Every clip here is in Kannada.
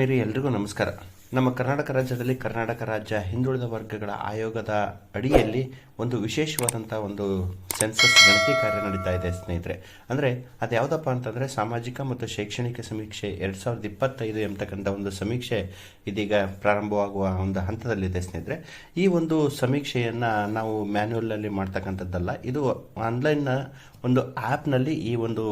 ಆತ್ಮೀಯರೇ ಎಲ್ರಿಗೂ ನಮಸ್ಕಾರ. ನಮ್ಮ ಕರ್ನಾಟಕ ರಾಜ್ಯದಲ್ಲಿ ಕರ್ನಾಟಕ ರಾಜ್ಯ ಹಿಂದುಳಿದ ವರ್ಗಗಳ ಆಯೋಗದ ಅಡಿಯಲ್ಲಿ ಒಂದು ವಿಶೇಷವಾದಂಥ ಒಂದು ಸೆನ್ಸಸ್ ಗಣತಿ ಕಾರ್ಯ ನಡೀತಾ ಇದೆ, ಸ್ನೇಹಿತರೆ. ಅಂದರೆ ಅದು ಯಾವುದಪ್ಪ ಅಂತಂದರೆ ಸಾಮಾಜಿಕ ಮತ್ತು ಶೈಕ್ಷಣಿಕ ಸಮೀಕ್ಷೆ ಎರಡು ಸಾವಿರದ ಇಪ್ಪತ್ತೈದು ಎಂಬತಕ್ಕಂಥ ಒಂದು ಸಮೀಕ್ಷೆ ಇದೀಗ ಪ್ರಾರಂಭವಾಗುವ ಒಂದು ಹಂತದಲ್ಲಿದೆ, ಸ್ನೇಹಿತರೆ. ಈ ಒಂದು ಸಮೀಕ್ಷೆಯನ್ನು ನಾವು ಮ್ಯಾನ್ಯುವಲಲ್ಲಿ ಮಾಡ್ತಕ್ಕಂಥದ್ದಲ್ಲ, ಇದು ಆನ್ಲೈನ್ನ ಒಂದು ಆ್ಯಪ್ನಲ್ಲಿ ಈ ಒಂದು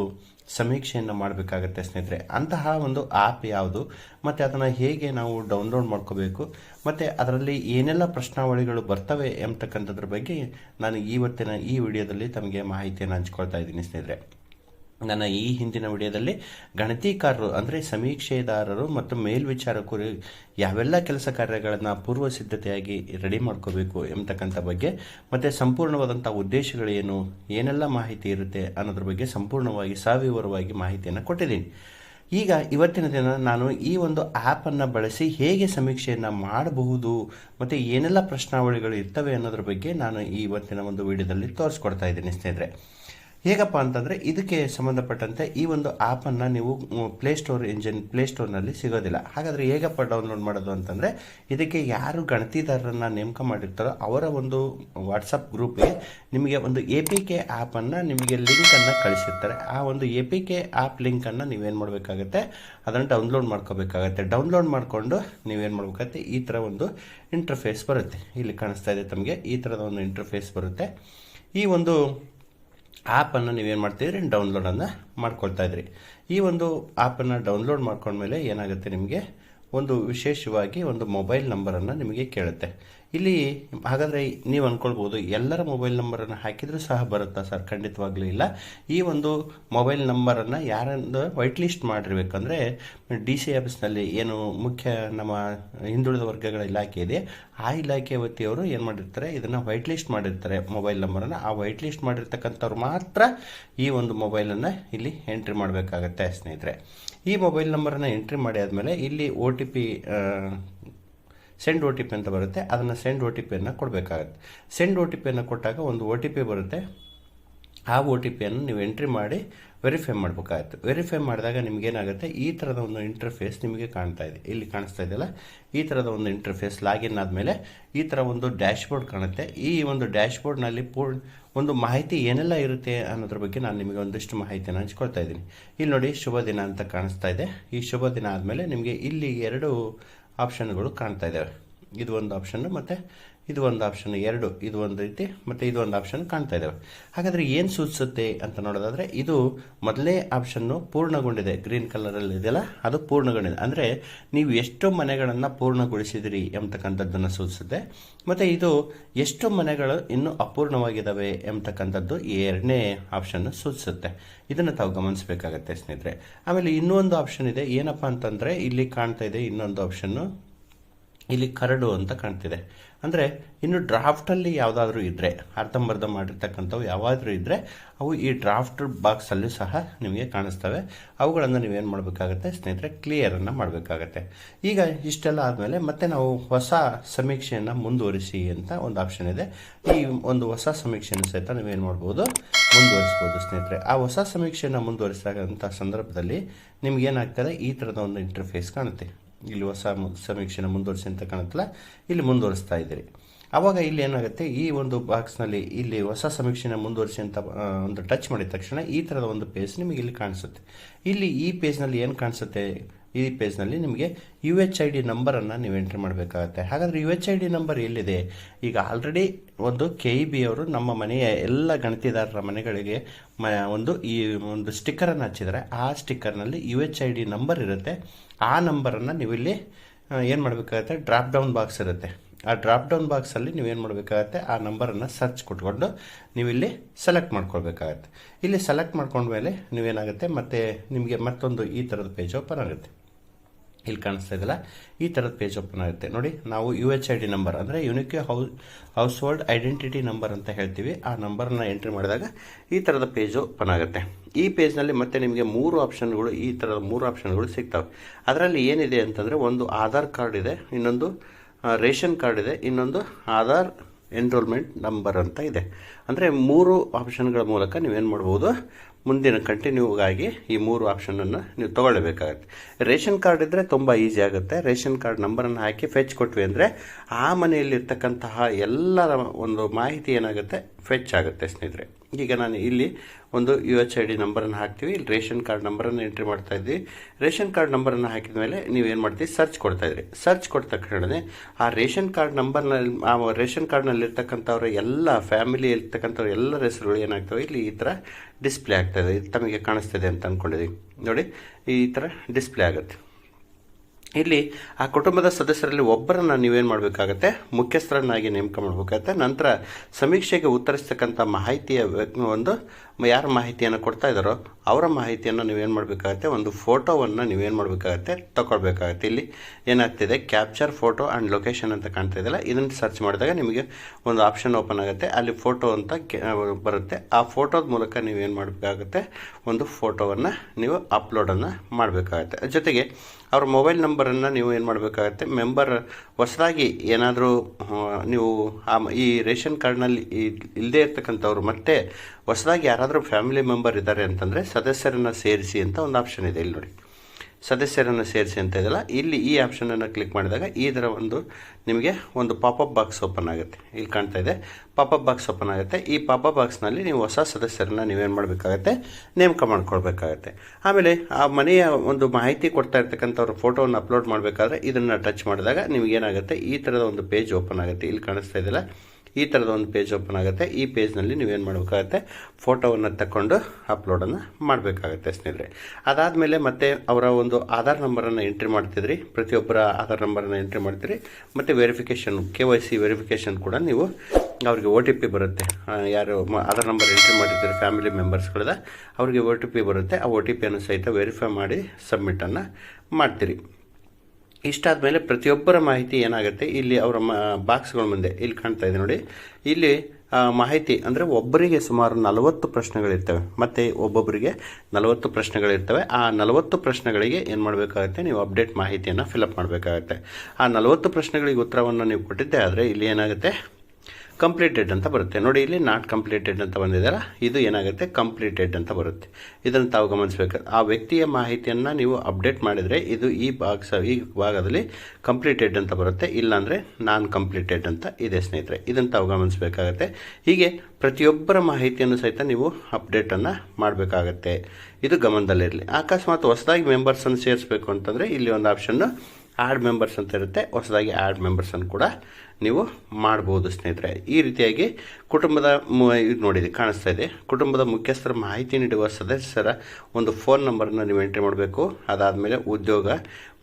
ಸಮೀಕ್ಷೆಯನ್ನು ಮಾಡಬೇಕಾಗತ್ತೆ, ಸ್ನೇಹಿತರೆ. ಅಂತಹ ಒಂದು ಆ್ಯಪ್ ಯಾವುದು? ಮತ್ತು ಅದನ್ನು ಹೇಗೆ ನಾವು ಡೌನ್ಲೋಡ್ ಮಾಡ್ಕೋಬೇಕು. ಮತ್ತು ಅದರಲ್ಲಿ ಏನೆಲ್ಲ ಪ್ರಶ್ನಾವಳಿಗಳು ಬರ್ತವೆ ಎಂಬತಕ್ಕಂಥದ್ರ ಬಗ್ಗೆ ನಾನು ಇವತ್ತಿನ ಈ ವಿಡಿಯೋದಲ್ಲಿ ತಮಗೆ ಮಾಹಿತಿಯನ್ನು ಹಂಚ್ಕೊಳ್ತಾ ಇದ್ದೀನಿ ಸ್ನೇಹಿತರೆ. ನನ್ನ ಈ ಹಿಂದಿನ ವಿಡಿಯೋದಲ್ಲಿ ಗಣತಿಕಾರರು ಅಂದರೆ ಸಮೀಕ್ಷೆದಾರರು ಮತ್ತು ಮೇಲ್ವಿಚಾರಕರು ಯಾವೆಲ್ಲ ಕೆಲಸ ಕಾರ್ಯಗಳನ್ನು ಪೂರ್ವ ಸಿದ್ಧತೆಯಾಗಿ ರೆಡಿ ಮಾಡ್ಕೋಬೇಕು ಎಂಬತಕ್ಕಂಥ ಬಗ್ಗೆ ಮತ್ತು ಸಂಪೂರ್ಣವಾದಂಥ ಉದ್ದೇಶಗಳೇನು, ಏನೆಲ್ಲ ಮಾಹಿತಿ ಇರುತ್ತೆ ಅನ್ನೋದ್ರ ಬಗ್ಗೆ ಸಂಪೂರ್ಣವಾಗಿ ಸವಿವರವಾಗಿ ಮಾಹಿತಿಯನ್ನು ಕೊಟ್ಟಿದ್ದೀನಿ. ಈಗ ಇವತ್ತಿನ ದಿನ ನಾನು ಈ ಒಂದು ಆ್ಯಪನ್ನು ಬಳಸಿ ಹೇಗೆ ಸಮೀಕ್ಷೆಯನ್ನು ಮಾಡಬಹುದು, ಮತ್ತು ಏನೆಲ್ಲ ಪ್ರಶ್ನಾವಳಿಗಳು ಇರ್ತವೆ ಅನ್ನೋದ್ರ ಬಗ್ಗೆ ನಾನು ಈ ಇವತ್ತಿನ ಒಂದು ವಿಡಿಯೋದಲ್ಲಿ ತೋರಿಸ್ಕೊಡ್ತಾ ಇದ್ದೀನಿ ಸ್ನೇಹಿತರೆ. ಹೇಗಪ್ಪ ಅಂತಂದರೆ ಇದಕ್ಕೆ ಸಂಬಂಧಪಟ್ಟಂತೆ ಈ ಒಂದು ಆ್ಯಪನ್ನು ನೀವು ಪ್ಲೇಸ್ಟೋರ್ ಇಂಜಿನ್ ಪ್ಲೇಸ್ಟೋರ್ನಲ್ಲಿ ಸಿಗೋದಿಲ್ಲ. ಹಾಗಾದರೆ ಹೇಗಪ್ಪ ಡೌನ್ಲೋಡ್ ಮಾಡೋದು ಅಂತಂದರೆ ಇದಕ್ಕೆ ಯಾರು ಗಣತಿದಾರರನ್ನು ನೇಮಕ ಮಾಡಿರ್ತಾರೋ ಅವರ ಒಂದು ವಾಟ್ಸಪ್ ಗ್ರೂಪ್ಗೆ ನಿಮಗೆ ಒಂದು ಎ ಪಿ ಕೆ ಆ್ಯಪನ್ನು ನಿಮಗೆ ಲಿಂಕನ್ನು ಕಳಿಸಿರ್ತಾರೆ. ಆ ಒಂದು ಎ ಪಿ ಕೆ ಆ್ಯಪ್ ಲಿಂಕನ್ನು ನೀವೇನು ಮಾಡಬೇಕಾಗತ್ತೆ? ಅದನ್ನು ಡೌನ್ಲೋಡ್ ಮಾಡ್ಕೋಬೇಕಾಗತ್ತೆ. ಡೌನ್ಲೋಡ್ ಮಾಡಿಕೊಂಡು ನೀವೇನು ಮಾಡಬೇಕಾಗತ್ತೆ? ಈ ಥರ ಒಂದು ಇಂಟರ್ಫೇಸ್ ಬರುತ್ತೆ. ಇಲ್ಲಿ ಕಾಣಿಸ್ತಾ ಇದೆ ತಮಗೆ. ಈ ಥರದ ಒಂದು ಇಂಟರ್ಫೇಸ್ ಬರುತ್ತೆ. ಈ ಒಂದು ಆ್ಯಪನ್ನು ನೀವೇನು ಮಾಡ್ತಿದ್ರಿ ಡೌನ್ಲೋಡನ್ನು ಮಾಡ್ಕೊಳ್ತಾ ಇದ್ರಿ. ಈ ಒಂದು ಆ್ಯಪನ್ನು ಡೌನ್ಲೋಡ್ ಮಾಡ್ಕೊಂಡ್ಮೇಲೆ ಏನಾಗುತ್ತೆ ನಿಮಗೆ? ಒಂದು ವಿಶೇಷವಾಗಿ ಒಂದು ಮೊಬೈಲ್ ನಂಬರನ್ನು ನಿಮಗೆ ಕೇಳುತ್ತೆ. ಇಲ್ಲಿ ಹಾಗಾದರೆ ನೀವು ಅಂದ್ಕೊಳ್ಬೋದು ಎಲ್ಲರ ಮೊಬೈಲ್ ನಂಬರನ್ನು ಹಾಕಿದರೂ ಸಹ ಬರುತ್ತಾ ಸರ್ ಖಂಡಿತವಾಗ್ಲೂ ಇಲ್ಲ. ಈ ಒಂದು ಮೊಬೈಲ್ ನಂಬರನ್ನು ಯಾರನ್ನು ವೈಟ್ ಲಿಸ್ಟ್ ಮಾಡಿರಬೇಕಂದ್ರೆ ಡಿ ಸಿ ಆಫೀಸ್ನಲ್ಲಿ ಏನು ಮುಖ್ಯ ನಮ್ಮ ಹಿಂದುಳಿದ ವರ್ಗಗಳ ಇಲಾಖೆ ಇದೆ, ಆ ಇಲಾಖೆ ವತಿಯವರು ಏನು ಮಾಡಿರ್ತಾರೆ? ಇದನ್ನು ವೈಟ್ ಲಿಸ್ಟ್ ಮಾಡಿರ್ತಾರೆ ಮೊಬೈಲ್ ನಂಬರನ್ನು ಆ ವೈಟ್ ಲಿಸ್ಟ್ ಮಾಡಿರ್ತಕ್ಕಂಥವ್ರು ಮಾತ್ರ ಈ ಒಂದು ಮೊಬೈಲನ್ನು ಇಲ್ಲಿ ಎಂಟ್ರಿ ಮಾಡಬೇಕಾಗತ್ತೆ ಸ್ನೇಹಿತರೆ. ಈ ಮೊಬೈಲ್ ನಂಬರನ್ನು ಎಂಟ್ರಿ ಮಾಡಿ ಆದಮೇಲೆ ಇಲ್ಲಿ O T P send O T P ಅಂತ ಬರುತ್ತೆ. ಅದನ್ನು ಸೆಂಡ್ ಓ ಟಿ ಪಿಯನ್ನು ಕೊಡಬೇಕಾಗತ್ತೆ. ಸೆಂಡ್ ಓ ಟಿ ಪಿಯನ್ನು ಕೊಟ್ಟಾಗ ಒಂದು ಓ ಟಿ ಪಿ ಬರುತ್ತೆ. ಆ ಒ ಟಿ ಪಿಯನ್ನು ನೀವು ಎಂಟ್ರಿ ಮಾಡಿ ವೆರಿಫೈ ಮಾಡಬೇಕಾಗುತ್ತೆ. ವೆರಿಫೈ ಮಾಡಿದಾಗ ನಿಮಗೇನಾಗುತ್ತೆ? ಈ ಥರದ ಒಂದು ಇಂಟರ್ಫೇಸ್ ನಿಮಗೆ ಕಾಣ್ತಾ ಇದೆ. ಇಲ್ಲಿ ಕಾಣಿಸ್ತಾ ಇದೆಯಲ್ಲ? ಈ ಥರದ ಒಂದು ಇಂಟರ್ಫೇಸ್ ಲಾಗಿನ್ ಆದಮೇಲೆ ಈ ಥರ ಒಂದು ಡ್ಯಾಶ್ಬೋರ್ಡ್ ಕಾಣುತ್ತೆ. ಈ ಒಂದು ಡ್ಯಾಶ್ಬೋರ್ಡ್ನಲ್ಲಿ ಪೂರ್ಣ ಒಂದು ಮಾಹಿತಿ ಏನೆಲ್ಲ ಇರುತ್ತೆ ಅನ್ನೋದ್ರ ಬಗ್ಗೆ ನಾನು ನಿಮಗೆ ಒಂದಿಷ್ಟು ಮಾಹಿತಿಯನ್ನು ಹಂಚ್ಕೊಳ್ತಾ ಇದ್ದೀನಿ. ಇಲ್ಲಿ ನೋಡಿ ಶುಭ ದಿನ ಅಂತ ಕಾಣಿಸ್ತಾ ಇದೆ. ಈ ಶುಭ ದಿನ ಆದಮೇಲೆ ನಿಮಗೆ ಇಲ್ಲಿ ಎರಡು ಆಪ್ಷನ್ಗಳು ಕಾಣ್ತಾ ಇದ್ದಾವೆ ಇದು ಒಂದು ಆಪ್ಷನ್ನು ಮತ್ತು ಇದು ಒಂದು ಆಪ್ಷನ್ ಎರಡು, ಇದು ಒಂದು ರೀತಿ, ಮತ್ತು ಇದು ಒಂದು ಆಪ್ಷನ್ ಕಾಣ್ತಾ ಇದ್ದಾವೆ ಹಾಗಾದರೆ ಏನು ಸೂಚಿಸುತ್ತೆ ಅಂತ ನೋಡೋದಾದರೆ, ಇದು ಮೊದಲೇ ಆಪ್ಷನ್ನು ಪೂರ್ಣಗೊಂಡಿದೆ ಗ್ರೀನ್ ಕಲರಲ್ಲಿ ಇದೆಯಲ್ಲ, ಅದು ಪೂರ್ಣಗೊಂಡಿದೆ. ಅಂದರೆ ನೀವು ಎಷ್ಟು ಮನೆಗಳನ್ನು ಪೂರ್ಣಗೊಳಿಸಿದಿರಿ ಎಂಬತಕ್ಕಂಥದ್ದನ್ನು ಸೂಚಿಸುತ್ತೆ. ಮತ್ತು ಇದು ಎಷ್ಟು ಮನೆಗಳು ಇನ್ನೂ ಅಪೂರ್ಣವಾಗಿದ್ದಾವೆ ಎಂಬತಕ್ಕಂಥದ್ದು ಎರಡನೇ ಆಪ್ಷನ್ನು ಸೂಚಿಸುತ್ತೆ. ಇದನ್ನು ತಾವು ಗಮನಿಸಬೇಕಾಗತ್ತೆ ಸ್ನೇಹಿತರೆ. ಆಮೇಲೆ ಇನ್ನೊಂದು ಆಪ್ಷನ್ ಇದೆ, ಏನಪ್ಪಾ ಅಂತಂದರೆ, ಇಲ್ಲಿ ಕಾಣ್ತಾ ಇದೆ ಇನ್ನೊಂದು ಆಪ್ಷನ್ನು ಇಲ್ಲಿ ಕರಡು ಅಂತ ಕಾಣ್ತಿದೆ. ಅಂದರೆ ಇನ್ನು ಡ್ರಾಫ್ಟಲ್ಲಿ ಯಾವುದಾದ್ರೂ ಇದ್ದರೆ ಅರ್ಧಂಬರ್ಧ ಮಾಡಿರ್ತಕ್ಕಂಥವು ಯಾವಾದರೂ ಇದ್ದರೆ ಅವು ಈ ಡ್ರಾಫ್ಟ್ ಬಾಕ್ಸಲ್ಲೂ ಸಹ ನಿಮಗೆ ಕಾಣಿಸ್ತವೆ. ಅವುಗಳನ್ನು ನೀವೇನು ಮಾಡಬೇಕಾಗತ್ತೆ ಸ್ನೇಹಿತರೆ ಕ್ಲಿಯರನ್ನು ಮಾಡಬೇಕಾಗತ್ತೆ. ಈಗ ಇಷ್ಟೆಲ್ಲ ಆದಮೇಲೆ ಮತ್ತೆ ನಾವು ಹೊಸ ಸಮೀಕ್ಷೆಯನ್ನು ಮುಂದುವರಿಸಿ ಅಂತ ಒಂದು ಆಪ್ಷನ್ ಇದೆ. ಈ ಒಂದು ಹೊಸ ಸಮೀಕ್ಷೆಯನ್ನು ಸಹಿತ ನೀವೇನು ಮಾಡ್ಬೋದು? ಮುಂದುವರಿಸ್ಬೋದು ಸ್ನೇಹಿತರೆ. ಆ ಹೊಸ ಸಮೀಕ್ಷೆಯನ್ನು ಮುಂದುವರಿಸಿದಂಥ ಸಂದರ್ಭದಲ್ಲಿ ನಿಮಗೇನಾಗ್ತದೆ ಈ ಥರದ ಒಂದು ಇಂಟರ್ಫೇಸ್ ಕಾಣುತ್ತೆ. ಇಲ್ಲಿ ಹೊಸ ಸಮೀಕ್ಷೆನ ಮುಂದುವರಿಸಿ ಅಂತ ಕಾಣುತ್ತಲ್ಲ. ಇಲ್ಲಿ ಮುಂದುವರಿಸ್ತಾ ಇದ್ದೀರಿ. ಆವಾಗ ಇಲ್ಲಿ ಏನಾಗುತ್ತೆ? ಈ ಒಂದು ಬಾಕ್ಸ್ನಲ್ಲಿ ಇಲ್ಲಿ ಹೊಸ ಸಮೀಕ್ಷೆನ ಮುಂದುವರಿಸಿ ಅಂತ ಒಂದು ಟಚ್ ಮಾಡಿದ ತಕ್ಷಣ ಈ ಥರದ ಒಂದು ಪೇಜ್ ನಿಮಗೆ ಇಲ್ಲಿ ಕಾಣಿಸುತ್ತೆ. ಇಲ್ಲಿ ಈ ಪೇಜ್ನಲ್ಲಿ ಏನು ಕಾಣಿಸುತ್ತೆ? ಈ ಪೇಜ್ನಲ್ಲಿ ನಿಮಗೆ ಯು ಎಚ್ ಐ ಡಿ ನಂಬರನ್ನು ನೀವು ಎಂಟ್ರಿ ಮಾಡಬೇಕಾಗತ್ತೆ. ಹಾಗಾದರೆ U H I D number ಎಲ್ಲಿದೆ? ಈಗ ಆಲ್ರೆಡಿ ಒಂದು ಕೆ ಇ ಬಿ ಅವರು ನಮ್ಮ ಮನೆಯ ಎಲ್ಲ ಗಣತಿದಾರರ ಮನೆಗಳಿಗೆ, ಮ, ಒಂದು ಈ ಒಂದು ಸ್ಟಿಕ್ಕರನ್ನು ಹಚ್ಚಿದರೆ ಆ ಸ್ಟಿಕ್ಕರ್ನಲ್ಲಿ U H I D number ಇರುತ್ತೆ. ಆ ನಂಬರನ್ನು ನೀವು ಇಲ್ಲಿ ಏನು ಮಾಡಬೇಕಾಗತ್ತೆ? ಡ್ರಾಪ್ ಡೌನ್ ಬಾಕ್ಸ್ ಇರುತ್ತೆ. ಆ ಡ್ರಾಪ್ ಡೌನ್ ಬಾಕ್ಸಲ್ಲಿ ನೀವೇನು ಮಾಡಬೇಕಾಗತ್ತೆ? ಆ ನಂಬರನ್ನು ಸರ್ಚ್ ಕೊಟ್ಕೊಂಡು ನೀವು ಇಲ್ಲಿ ಸೆಲೆಕ್ಟ್ ಮಾಡ್ಕೊಳ್ಬೇಕಾಗತ್ತೆ. ಇಲ್ಲಿ ಸೆಲೆಕ್ಟ್ ಮಾಡ್ಕೊಂಡ್ಮೇಲೆ ನೀವೇನಾಗುತ್ತೆ? ಮತ್ತು ನಿಮಗೆ ಮತ್ತೊಂದು ಈ ಥರದ ಪೇಜ್ ಓಪನ್ ಆಗುತ್ತೆ. ಇಲ್ಲಿ ಕಾಣಿಸ್ತಾ ಇದೆಯಲ್ಲ? ಈ ಥರದ ಪೇಜ್ ಓಪನ್ ಆಗುತ್ತೆ. ನೋಡಿ, ನಾವು U H I D number ಅಂದರೆ unique house household identity number ಅಂತ ಹೇಳ್ತೀವಿ. ಆ ನಂಬರ್ನ ಎಂಟ್ರಿ ಮಾಡಿದಾಗ ಈ ಥರದ ಪೇಜ್ ಓಪನ್ ಆಗುತ್ತೆ. ಈ ಪೇಜ್ನಲ್ಲಿ ಮತ್ತೆ ನಿಮಗೆ ಮೂರು ಆಪ್ಷನ್ಗಳು ಈ ಥರದ ಮೂರು ಆಪ್ಷನ್ಗಳು ಸಿಗ್ತವೆ. ಅದರಲ್ಲಿ ಏನಿದೆ ಅಂತಂದರೆ ಒಂದು ಆಧಾರ್ ಕಾರ್ಡ್ ಇದೆ, ಇನ್ನೊಂದು ರೇಷನ್ ಕಾರ್ಡ್ ಇದೆ. ಇನ್ನೊಂದು ಆಧಾರ್ ಎನ್ರೋಲ್ಮೆಂಟ್ ನಂಬರ್ ಅಂತ ಇದೆ. ಅಂದರೆ ಮೂರು ಆಪ್ಷನ್ಗಳ ಮೂಲಕ ನೀವೇನು ಮಾಡ್ಬೋದು? ಮುಂದಿನ ಕಂಟಿನ್ಯೂಗಾಗಿ ಈ ಮೂರು ಆಪ್ಷನನ್ನು ನೀವು ತೊಗೊಳ್ಬೇಕಾಗತ್ತೆ ರೇಷನ್ ಕಾರ್ಡ್ ಇದ್ದರೆ ತುಂಬ ಈಸಿ ಆಗುತ್ತೆ. ರೇಷನ್ ಕಾರ್ಡ್ ನಂಬರನ್ನು ಹಾಕಿ ಫೆಚ್ ಕೊಟ್ವಿ ಅಂದರೆ ಆ ಮನೆಯಲ್ಲಿರ್ತಕ್ಕಂತಹ ಎಲ್ಲರ ಒಂದು ಮಾಹಿತಿ ಏನಾಗುತ್ತೆ? ಫೆಚ್ ಆಗುತ್ತೆ ಸ್ನೇಹಿತರೆ. ಈಗ ನಾನು ಇಲ್ಲಿ ಒಂದು ಯು ಎಚ್ ಐ ಡಿ ನಂಬರನ್ನು ಹಾಕ್ತೀವಿ. ಇಲ್ಲಿ ರೇಷನ್ ಕಾರ್ಡ್ ನಂಬರನ್ನು ಎಂಟ್ರಿ ಮಾಡ್ತಾ ಇದ್ವಿ ರೇಷನ್ ಕಾರ್ಡ್ ನಂಬರನ್ನು ಹಾಕಿದ ಮೇಲೆ ನೀವೇನು ಮಾಡ್ತೀವಿ ಸರ್ಚ್ ಕೊಡ್ತಾ ಇದ್ರಿ. ಸರ್ಚ್ ಕೊಟ್ಟ ತಕ್ಷಣವೇ ಆ ರೇಷನ್ ಕಾರ್ಡ್ ನಂಬರ್ನಲ್ಲಿ ಆ ರೇಷನ್ ಕಾರ್ಡ್ನಲ್ಲಿರ್ತಕ್ಕಂಥವ್ರ ಎಲ್ಲ ಫ್ಯಾಮಿಲಿ ಇರ್ತಕ್ಕಂಥವ್ರ ಎಲ್ಲರ ಹೆಸರುಗಳು ಏನಾಗ್ತವೆ? ಇಲ್ಲಿ ಈ ಥರ ಡಿಸ್ಪ್ಲೇ ಆಗ್ತಾಯಿದೆ ಇದು. ತಮಗೆ ಕಾಣಿಸ್ತಿದೆ ಅಂತ ಅಂದ್ಕೊಂಡಿದ್ದೀವಿ ನೋಡಿ, ಈ ಥರ ಡಿಸ್ಪ್ಲೇ ಆಗುತ್ತೆ. ಇಲ್ಲಿ ಆ ಕುಟುಂಬದ ಸದಸ್ಯರಲ್ಲಿ ಒಬ್ಬರನ್ನು ನೀವೇನು ಮಾಡಬೇಕಾಗತ್ತೆ? ಮುಖ್ಯಸ್ಥರನ್ನಾಗಿ ನೇಮಕ ಮಾಡಬೇಕಾಗತ್ತೆ. ನಂತರ ಸಮೀಕ್ಷೆಗೆ ಉತ್ತರಿಸ್ತಕ್ಕಂಥ ಮಾಹಿತಿಯ ಒಂದು ಯಾರ ಮಾಹಿತಿಯನ್ನು ಕೊಡ್ತಾ ಇದ್ದಾರೋ ಅವರ ಮಾಹಿತಿಯನ್ನು ನೀವೇನು ಮಾಡಬೇಕಾಗತ್ತೆ? ಒಂದು ಫೋಟೋವನ್ನು ನೀವೇನು ಮಾಡಬೇಕಾಗತ್ತೆ? ತಗೊಳ್ಬೇಕಾಗತ್ತೆ ಇಲ್ಲಿ ಏನಾಗ್ತಿದೆ? ಕ್ಯಾಪ್ಚರ್ ಫೋಟೋ ಆ್ಯಂಡ್ ಲೊಕೇಶನ್ ಅಂತ ಕಾಣ್ತಾ ಇದೆಯಲ್ಲ, ಇದನ್ನು ಸರ್ಚ್ ಮಾಡಿದಾಗ ನಿಮಗೆ ಒಂದು ಆಪ್ಷನ್ ಓಪನ್ ಆಗುತ್ತೆ. ಅಲ್ಲಿ ಫೋಟೋ ಅಂತ ಬರುತ್ತೆ. ಆ ಫೋಟೋದ ಮೂಲಕ ನೀವೇನು ಮಾಡಬೇಕಾಗುತ್ತೆ? ಒಂದು ಫೋಟೋವನ್ನು ನೀವು ಅಪ್ಲೋಡನ್ನು ಮಾಡಬೇಕಾಗತ್ತೆ. ಜೊತೆಗೆ ಅವ್ರ ಮೊಬೈಲ್ ನಂಬರನ್ನು ನೀವು ಏನು ಮಾಡಬೇಕಾಗತ್ತೆ? ಮೆಂಬರ್ ಹೊಸದಾಗಿ ಏನಾದರೂ ನೀವು ಆ ಈ ರೇಷನ್ ಕಾರ್ಡ್ನಲ್ಲಿ ಇಲ್ಲದೇ ಇರ್ತಕ್ಕಂಥವ್ರು ಮತ್ತೆ ಹೊಸದಾಗಿ ಯಾರಾದರೂ ಫ್ಯಾಮಿಲಿ ಮೆಂಬರ್ ಇದ್ದಾರೆ ಅಂತಂದರೆ ಸದಸ್ಯರನ್ನು ಸೇರಿಸಿ ಅಂತ ಒಂದು ಆಪ್ಷನ್ ಇದೆ ಇಲ್ಲಿ ನೋಡಿ. ಸದಸ್ಯರನ್ನು ಸೇರಿಸಿ ಅಂತ ಇದೆಯಲ್ಲ ಇಲ್ಲಿ ಈ ಆಪ್ಷನನ್ನು ಕ್ಲಿಕ್ ಮಾಡಿದಾಗ ಈ ಥರ ಒಂದು ನಿಮಗೆ ಒಂದು ಪಾಪಪ್ ಬಾಕ್ಸ್ ಓಪನ್ ಆಗುತ್ತೆ. ಇಲ್ಲಿ ಕಾಣ್ತಾ ಇದೆ ಪಾಪಪ್ ಬಾಕ್ಸ್ ಓಪನ್ ಆಗುತ್ತೆ. ಈ ಪಾಪಪ್ ಬಾಕ್ಸ್ನಲ್ಲಿ ನೀವು ಹೊಸ ಸದಸ್ಯರನ್ನು ನೀವೇನು ಮಾಡಬೇಕಾಗತ್ತೆ? ನೇಮಕ ಮಾಡ್ಕೊಳ್ಬೇಕಾಗತ್ತೆ. ಆಮೇಲೆ ಆ ಮನೆಯ ಒಂದು ಮಾಹಿತಿ ಕೊಡ್ತಾ ಇರ್ತಕ್ಕಂಥವ್ರ ಫೋಟೋವನ್ನು ಅಪ್ಲೋಡ್ ಮಾಡಬೇಕಾದ್ರೆ ಇದನ್ನು ಟಚ್ ಮಾಡಿದಾಗ ನಿಮಗೇನಾಗುತ್ತೆ ಈ ಥರದ ಒಂದು ಪೇಜ್ ಓಪನ್ ಆಗುತ್ತೆ. ಇಲ್ಲಿ ಕಾಣಿಸ್ತಾ ಇದೆಯಲ್ಲ ಈ ಥರದ ಒಂದು ಪೇಜ್ ಓಪನ್ ಆಗುತ್ತೆ. ಈ ಪೇಜ್ನಲ್ಲಿ ನೀವೇನು ಮಾಡಬೇಕಾಗತ್ತೆ? ಫೋಟೋವನ್ನು ತಗೊಂಡು ಅಪ್ಲೋಡನ್ನು ಮಾಡಬೇಕಾಗತ್ತೆ ಸ್ನೇಹಿತರೆ. ಅದಾದಮೇಲೆ ಮತ್ತೆ ಅವರ ಒಂದು ಆಧಾರ್ ನಂಬರನ್ನು ಎಂಟ್ರಿ ಮಾಡ್ತಿದ್ರಿ. ಪ್ರತಿಯೊಬ್ಬರ ಆಧಾರ್ ನಂಬರನ್ನು ಎಂಟ್ರಿ ಮಾಡ್ತೀರಿ. ಮತ್ತು verification K Y C verification ಕೂಡ ನೀವು ಅವ್ರಿಗೆ ಒ ಟಿ ಪಿ ಬರುತ್ತೆ. ಯಾರು ಆಧಾರ್ ನಂಬರ್ ಎಂಟ್ರಿ ಮಾಡಿರ್ತೀರಿ ಫ್ಯಾಮಿಲಿ ಮೆಂಬರ್ಸ್ಗಳದ ಅವ್ರಿಗೆ ಒ ಟಿ ಪಿ ಬರುತ್ತೆ. ಆ ಒ ಟಿ ಪಿಯನ್ನು ಸಹಿತ ವೆರಿಫೈ ಮಾಡಿ ಸಬ್ಮಿಟನ್ನು ಮಾಡ್ತೀರಿ. ಇಷ್ಟಾದ ಮೇಲೆ ಪ್ರತಿಯೊಬ್ಬರ ಮಾಹಿತಿ ಏನಾಗುತ್ತೆ? ಇಲ್ಲಿ ಅವರ ಬಾಕ್ಸ್ಗಳ ಮುಂದೆ ಇಲ್ಲಿ ಕಾಣ್ತಾ ಇದೆ ನೋಡಿ. ಇಲ್ಲಿ ಮಾಹಿತಿ ಅಂದರೆ ಒಬ್ಬರಿಗೆ ಸುಮಾರು ನಲವತ್ತು ಪ್ರಶ್ನೆಗಳಿರ್ತವೆ. ಮತ್ತು ಒಬ್ಬೊಬ್ಬರಿಗೆ ನಲವತ್ತು ಪ್ರಶ್ನೆಗಳಿರ್ತವೆ. ಆ ನಲವತ್ತು ಪ್ರಶ್ನೆಗಳಿಗೆ ಏನು ಮಾಡಬೇಕಾಗುತ್ತೆ? ನೀವು ಅಪ್ಡೇಟ್ ಮಾಹಿತಿಯನ್ನು ಫಿಲಪ್ ಮಾಡಬೇಕಾಗತ್ತೆ. ಆ ನಲವತ್ತು ಪ್ರಶ್ನೆಗಳಿಗೆ ಉತ್ತರವನ್ನು ನೀವು ಕೊಟ್ಟಿದ್ದೆ ಆದರೆ ಇಲ್ಲಿ ಏನಾಗುತ್ತೆ? ಕಂಪ್ಲೀಟೆಡ್ ಅಂತ ಬರುತ್ತೆ. ನೋಡಿ, ಇಲ್ಲಿ ನಾಟ್ ಕಂಪ್ಲೀಟೆಡ್ ಅಂತ ಬಂದಿದೆಯಲ್ಲ, ಇದು ಏನಾಗುತ್ತೆ? ಕಂಪ್ಲೀಟೆಡ್ ಅಂತ ಬರುತ್ತೆ. ಇದನ್ನು ತಾವು ಗಮನಿಸಬೇಕು. ಆ ವ್ಯಕ್ತಿಯ ಮಾಹಿತಿಯನ್ನು ನೀವು ಅಪ್ಡೇಟ್ ಮಾಡಿದರೆ ಇದು ಈ ಬಾಕ್ಸ್ ಈ ಭಾಗದಲ್ಲಿ ಕಂಪ್ಲೀಟೆಡ್ ಅಂತ ಬರುತ್ತೆ. ಇಲ್ಲಾಂದರೆ ನಾನ್ ಕಂಪ್ಲೀಟೆಡ್ ಅಂತ ಇದೆ, ಸ್ನೇಹಿತರೆ. ಇದನ್ನು ತಾವು ಗಮನಿಸಬೇಕಾಗತ್ತೆ. ಹೀಗೆ ಪ್ರತಿಯೊಬ್ಬರ ಮಾಹಿತಿಯನ್ನು ಸಹಿತ ನೀವು ಅಪ್ಡೇಟನ್ನು ಮಾಡಬೇಕಾಗತ್ತೆ. ಇದು ಗಮನದಲ್ಲಿರಲಿ ಅಕಸ್ಮಾತ್ ಹೊಸದಾಗಿ ಮೆಂಬರ್ಸನ್ನು ಸೇರಿಸಬೇಕು ಅಂತಂದರೆ ಇಲ್ಲಿ ಒಂದು ಆಪ್ಷನ್ನು ಆ್ಯಡ್ ಮೆಂಬರ್ಸ್ ಅಂತ ಇರುತ್ತೆ. ಹೊಸದಾಗಿ ಆ್ಯಡ್ ಮೆಂಬರ್ಸನ್ನು ಕೂಡ ನೀವು ಮಾಡ್ಬೋದು ಸ್ನೇಹಿತರೆ. ಈ ರೀತಿಯಾಗಿ ಕುಟುಂಬದ ನೋಡಿದೆ ಕಾಣಿಸ್ತಾ ಇದೆ. ಕುಟುಂಬದ ಮುಖ್ಯಸ್ಥರ ಮಾಹಿತಿ ನೀಡುವ ಸದಸ್ಯರ ಒಂದು ಫೋನ್ ನಂಬರನ್ನು ನೀವು ಎಂಟ್ರಿ ಮಾಡಬೇಕು. ಅದಾದಮೇಲೆ ಉದ್ಯೋಗ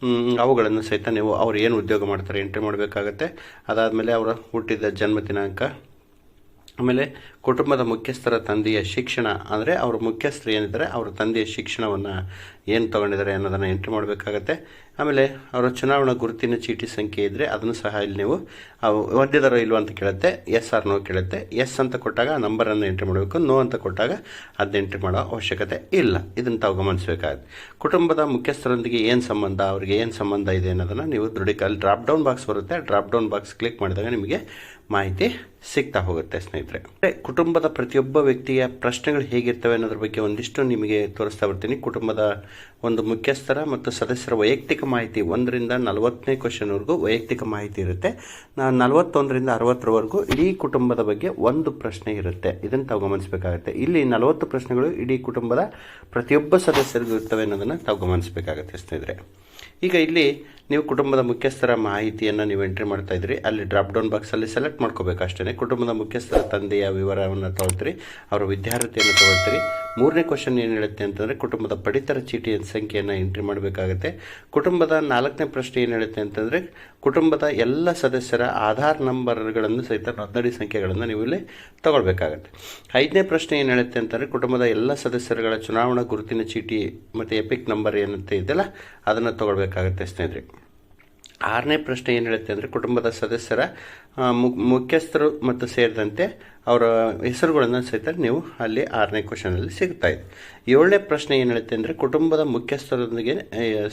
ಮ್, ಅವುಗಳನ್ನು ಸಹಿತ ನೀವು ಅವ್ರು ಏನು ಉದ್ಯೋಗ ಮಾಡ್ತಾರೆ ಎಂಟ್ರಿ ಮಾಡಬೇಕಾಗತ್ತೆ. ಅದಾದಮೇಲೆ ಅವರ ಹುಟ್ಟಿದ ಜನ್ಮ ದಿನಾಂಕ ಆಮೇಲೆ ಕುಟುಂಬದ ಮುಖ್ಯಸ್ಥರ ತಂದೆಯ ಶಿಕ್ಷಣ ಅಂದರೆ ಅವ್ರ ಮುಖ್ಯಸ್ಥರು ಏನಿದ್ದಾರೆ, ಅವರ ತಂದೆಯ ಶಿಕ್ಷಣವನ್ನು ಏನು ತೊಗೊಂಡಿದ್ದಾರೆ ಅನ್ನೋದನ್ನು ಎಂಟ್ರಿ ಮಾಡಬೇಕಾಗತ್ತೆ. ಆಮೇಲೆ ಅವರ ಚುನಾವಣಾ ಗುರುತಿನ ಚೀಟಿ ಸಂಖ್ಯೆ ಇದ್ದರೆ ಅದನ್ನು ಸಹ ಇಲ್ಲಿ ನೀವು ಅವು ಹೊಂದಿದಾರೋ ಇಲ್ವೋ ಅಂತ ಕೇಳುತ್ತೆ. ಎಸ್ ಆರ್ ನೋ ಕೇಳುತ್ತೆ. ಎಸ್ ಅಂತ ಕೊಟ್ಟಾಗ ಆ ನಂಬರನ್ನು ಎಂಟ್ರಿ ಮಾಡಬೇಕು. ನೋ ಅಂತ ಕೊಟ್ಟಾಗ ಅದನ್ನ ಎಂಟ್ರಿ ಮಾಡೋ ಅವಶ್ಯಕತೆ ಇಲ್ಲ. ಇದನ್ನು ತಾವು ಗಮನಿಸಬೇಕಾಗುತ್ತೆ. ಕುಟುಂಬದ ಮುಖ್ಯಸ್ಥರೊಂದಿಗೆ ಏನು ಸಂಬಂಧ, ಅವರಿಗೆ ಏನು ಸಂಬಂಧ ಇದೆ ಅನ್ನೋದನ್ನು ನೀವು ದೃಢೀಕ ಅಲ್ಲಿ ಡ್ರಾಪ್ ಡೌನ್ ಬಾಕ್ಸ್ ಬರುತ್ತೆ. ಡ್ರಾಪ್ ಡೌನ್ ಬಾಕ್ಸ್ ಕ್ಲಿಕ್ ಮಾಡಿದಾಗ ನಿಮಗೆ ಮಾಹಿತಿ ಸಿಗ್ತಾ ಹೋಗುತ್ತೆ, ಸ್ನೇಹಿತರೆ. ಕುಟುಂಬದ ಪ್ರತಿಯೊಬ್ಬ ವ್ಯಕ್ತಿಯ ಪ್ರಶ್ನೆಗಳು ಹೇಗಿರ್ತವೆ ಅನ್ನೋದ್ರ ಬಗ್ಗೆ ಒಂದಿಷ್ಟು ನಿಮಗೆ ತೋರಿಸ್ತಾ ಬರ್ತೀನಿ. ಕುಟುಂಬದ ಒಂದು ಮುಖ್ಯಸ್ಥರ ಮತ್ತು ಸದಸ್ಯರ ವೈಯಕ್ತಿಕ ಮಾಹಿತಿ ಒಂದರಿಂದ ನಲವತ್ತನೇ ಕ್ವಶನ್ವರೆಗೂ ವೈಯಕ್ತಿಕ ಮಾಹಿತಿ ಇರುತ್ತೆ. ನಲವತ್ತೊಂದರಿಂದ ಅರವತ್ತರವರೆಗೂ ಇಡೀ ಕುಟುಂಬದ ಬಗ್ಗೆ ಒಂದು ಪ್ರಶ್ನೆ ಇರುತ್ತೆ. ಇದನ್ನು ತಾವು ಗಮನಿಸಬೇಕಾಗುತ್ತೆ. ಇಲ್ಲಿ ನಲವತ್ತು ಪ್ರಶ್ನೆಗಳು ಇಡೀ ಕುಟುಂಬದ ಪ್ರತಿಯೊಬ್ಬ ಸದಸ್ಯರಿಗೂ ಇರ್ತವೆ ಅನ್ನೋದನ್ನು ತಾವು ಗಮನಿಸಬೇಕಾಗುತ್ತೆ, ಸ್ನೇಹಿತರೆ. ಈಗ ಇಲ್ಲಿ ನೀವು ಕುಟುಂಬದ ಮುಖ್ಯಸ್ಥರ ಮಾಹಿತಿಯನ್ನು ನೀವು ಎಂಟ್ರಿ ಮಾಡ್ತಾ ಇದ್ರಿ ಅಲ್ಲಿ ಡ್ರಾಪ್ ಡೌನ್ ಬಾಕ್ಸಲ್ಲಿ ಸೆಲೆಕ್ಟ್ ಮಾಡ್ಕೋಬೇಕು ಅಷ್ಟೇ ಕುಟುಂಬದ ಮುಖ್ಯಸ್ಥರ ತಂದೆಯ ವಿವರವನ್ನು ತೊಗೊಳ್ತೀರಿ, ಅವರ ವಿದ್ಯಾರ್ಥಿಯನ್ನು ತೊಗೊಳ್ತೀರಿ. ಮೂರನೇ ಕ್ವಶನ್ ಏನು ಹೇಳುತ್ತೆ ಅಂತಂದರೆ, ಕುಟುಂಬದ ಪಡಿತರ ಚೀಟಿಯ ಸಂಖ್ಯೆಯನ್ನು ಎಂಟ್ರಿ ಮಾಡಬೇಕಾಗುತ್ತೆ. ಕುಟುಂಬದ ನಾಲ್ಕನೇ ಪ್ರಶ್ನೆ ಏನು ಹೇಳುತ್ತೆ ಅಂತಂದರೆ, ಕುಟುಂಬದ ಎಲ್ಲ ಸದಸ್ಯರ ಆಧಾರ್ ನಂಬರ್ಗಳನ್ನು ಸಹಿತ ನೋಂದಣಿ ಸಂಖ್ಯೆಗಳನ್ನು ನೀವು ಇಲ್ಲಿ ತಗೊಳ್ಬೇಕಾಗತ್ತೆ. ಐದನೇ ಪ್ರಶ್ನೆ ಏನು ಹೇಳುತ್ತೆ ಅಂತಂದರೆ, ಕುಟುಂಬದ ಎಲ್ಲ ಸದಸ್ಯರುಗಳ ಚುನಾವಣಾ ಗುರುತಿನ ಚೀಟಿ ಮತ್ತು ಎಪಿಕ್ ನಂಬರ್ ಏನಂತ ಇದೆಯಲ್ಲ, ಅದನ್ನು ತಗೊಳ್ಬೇಕಾಗತ್ತೆ ಸ್ನೇಹಿತರೆ. ಆರನೇ ಪ್ರಶ್ನೆ ಏನು ಹೇಳುತ್ತೆ ಅಂದರೆ ಕುಟುಂಬದ ಸದಸ್ಯರ ಮುಖ್ಯಸ್ಥರು ಮತ್ತು ಸೇರಿದಂತೆ ಅವರ ಹೆಸರುಗಳನ್ನು ಸಹಿತ ನೀವು ಅಲ್ಲಿ ಆರನೇ ಕ್ವಶನಲ್ಲಿ ಸಿಗ್ತಾ ಇದೆ. ಏಳನೇ ಪ್ರಶ್ನೆ ಏನು ಹೇಳುತ್ತೆ ಅಂದರೆ ಕುಟುಂಬದ ಮುಖ್ಯಸ್ಥರೊಂದಿಗೆ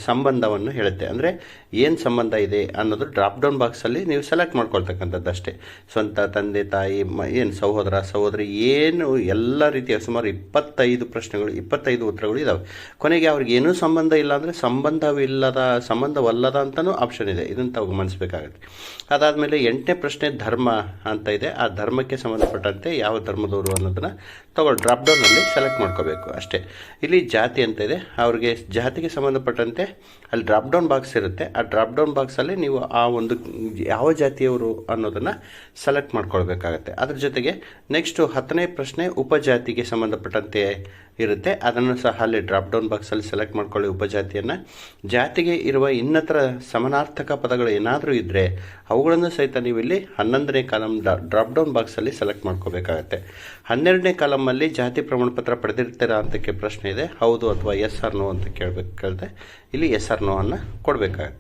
ಸಂಬಂಧವನ್ನು ಹೇಳುತ್ತೆ. ಅಂದರೆ ಏನು ಸಂಬಂಧ ಇದೆ ಅನ್ನೋದು ಡ್ರಾಪ್ ಡೌನ್ ಬಾಕ್ಸಲ್ಲಿ ನೀವು ಸೆಲೆಕ್ಟ್ ಮಾಡ್ಕೊಳ್ತಕ್ಕಂಥದ್ದು ಅಷ್ಟೇ. ಸ್ವಂತ ತಂದೆ, ತಾಯಿ, ಮ, ಏನು ಸಹೋದರ, ಸಹೋದರಿ, ಏನು ಎಲ್ಲ ರೀತಿಯ ಸುಮಾರು ಇಪ್ಪತ್ತೈದು ಪ್ರಶ್ನೆಗಳು, ಇಪ್ಪತ್ತೈದು ಉತ್ತರಗಳು ಇದ್ದಾವೆ ಕೊನೆಗೆ ಅವ್ರಿಗೆ ಏನೂ ಸಂಬಂಧ ಇಲ್ಲ ಅಂದರೆ ಸಂಬಂಧವಿಲ್ಲದ ಸಂಬಂಧವಲ್ಲದ ಅಂತಲೂ ಆಪ್ಷನ್ ಇದೆ. ಇದನ್ನು ತಾವು ಗಮನಿಸಬೇಕಾಗುತ್ತೆ. ಅದಾದಮೇಲೆ ಎಂಟನೇ ಪ್ರಶ್ನೆ ಧರ್ಮ ಅಂತ ಇದೆ. ಆ ಧರ್ಮಕ್ಕೆ ಸಂಬಂಧಪಟ್ಟಂತೆ ಯಾವ ಧರ್ಮದವರು ಅನ್ನೋದನ್ನು ತಗೊಳ್ಳಿ ಡ್ರಾಪ್ ಡೌನಲ್ಲಿ ಸೆಲೆಕ್ಟ್ ಮಾಡ್ಕೋಬೇಕು ಅಷ್ಟೇ. ಇಲ್ಲಿ ಜಾತಿ ಅಂತ ಇದೆ. ಅವ್ರಿಗೆ ಜಾತಿಗೆ ಸಂಬಂಧಪಟ್ಟಂತೆ ಅಲ್ಲಿ ಡ್ರಾಪ್ ಡೌನ್ ಬಾಕ್ಸ್ ಇರುತ್ತೆ. ಆ ಡ್ರಾಪ್ ಡೌನ್ ಬಾಕ್ಸಲ್ಲಿ ನೀವು ಆ ಒಂದು ಯಾವ ಜಾತಿಯವರು ಅನ್ನೋದನ್ನು ಸೆಲೆಕ್ಟ್ ಮಾಡ್ಕೊಳ್ಬೇಕಾಗತ್ತೆ. ಅದ್ರ ಜೊತೆಗೆ ನೆಕ್ಸ್ಟು ಹತ್ತನೇ ಪ್ರಶ್ನೆ ಉಪಜಾತಿಗೆ ಸಂಬಂಧಪಟ್ಟಂತೆ ಇರುತ್ತೆ. ಅದನ್ನು ಸಹ ಅಲ್ಲಿ ಡ್ರಾಪ್ ಡೌನ್ ಬಾಕ್ಸಲ್ಲಿ ಸೆಲೆಕ್ಟ್ ಮಾಡ್ಕೊಳ್ಳಿ ಉಪಜಾತಿಯನ್ನು. ಜಾತಿಗೆ ಇರುವ ಇನ್ನತರ ಸಮಾನಾರ್ಥಕ ಪದಗಳು ಏನಾದರೂ ಇದ್ದರೆ ಅವುಗಳನ್ನು ಸಹಿತ ನೀವು ಇಲ್ಲಿ ಹನ್ನೊಂದನೇ ಕಾಲಮ್ ಡ್ರಾಪ್ ಡೌನ್ ಬಾಕ್ಸಲ್ಲಿ ಸೆಲೆಕ್ಟ್ ಮಾಡ್ಕೋಬೇಕಾಗತ್ತೆ. ಹನ್ನೆರಡನೇ ಕಾಲಮಲ್ಲಿ ಜಾತಿ ಪ್ರಮಾಣ ಪತ್ರ ಪಡೆದಿರ್ತೀರಾ ಅಂತಕ್ಕೆ ಪ್ರಶ್ನೆ ಇದೆ. ಹೌದು ಅಥವಾ ಎಸ್ ಆರ್ ನೋ ಅಂತ ಕೇಳಬೇಕು, ಕೇಳಿದೆ. ಇಲ್ಲಿ ಎಸ್ ಆರ್ ನೋ ಅನ್ನು ಕೊಡಬೇಕಾಗುತ್ತೆ.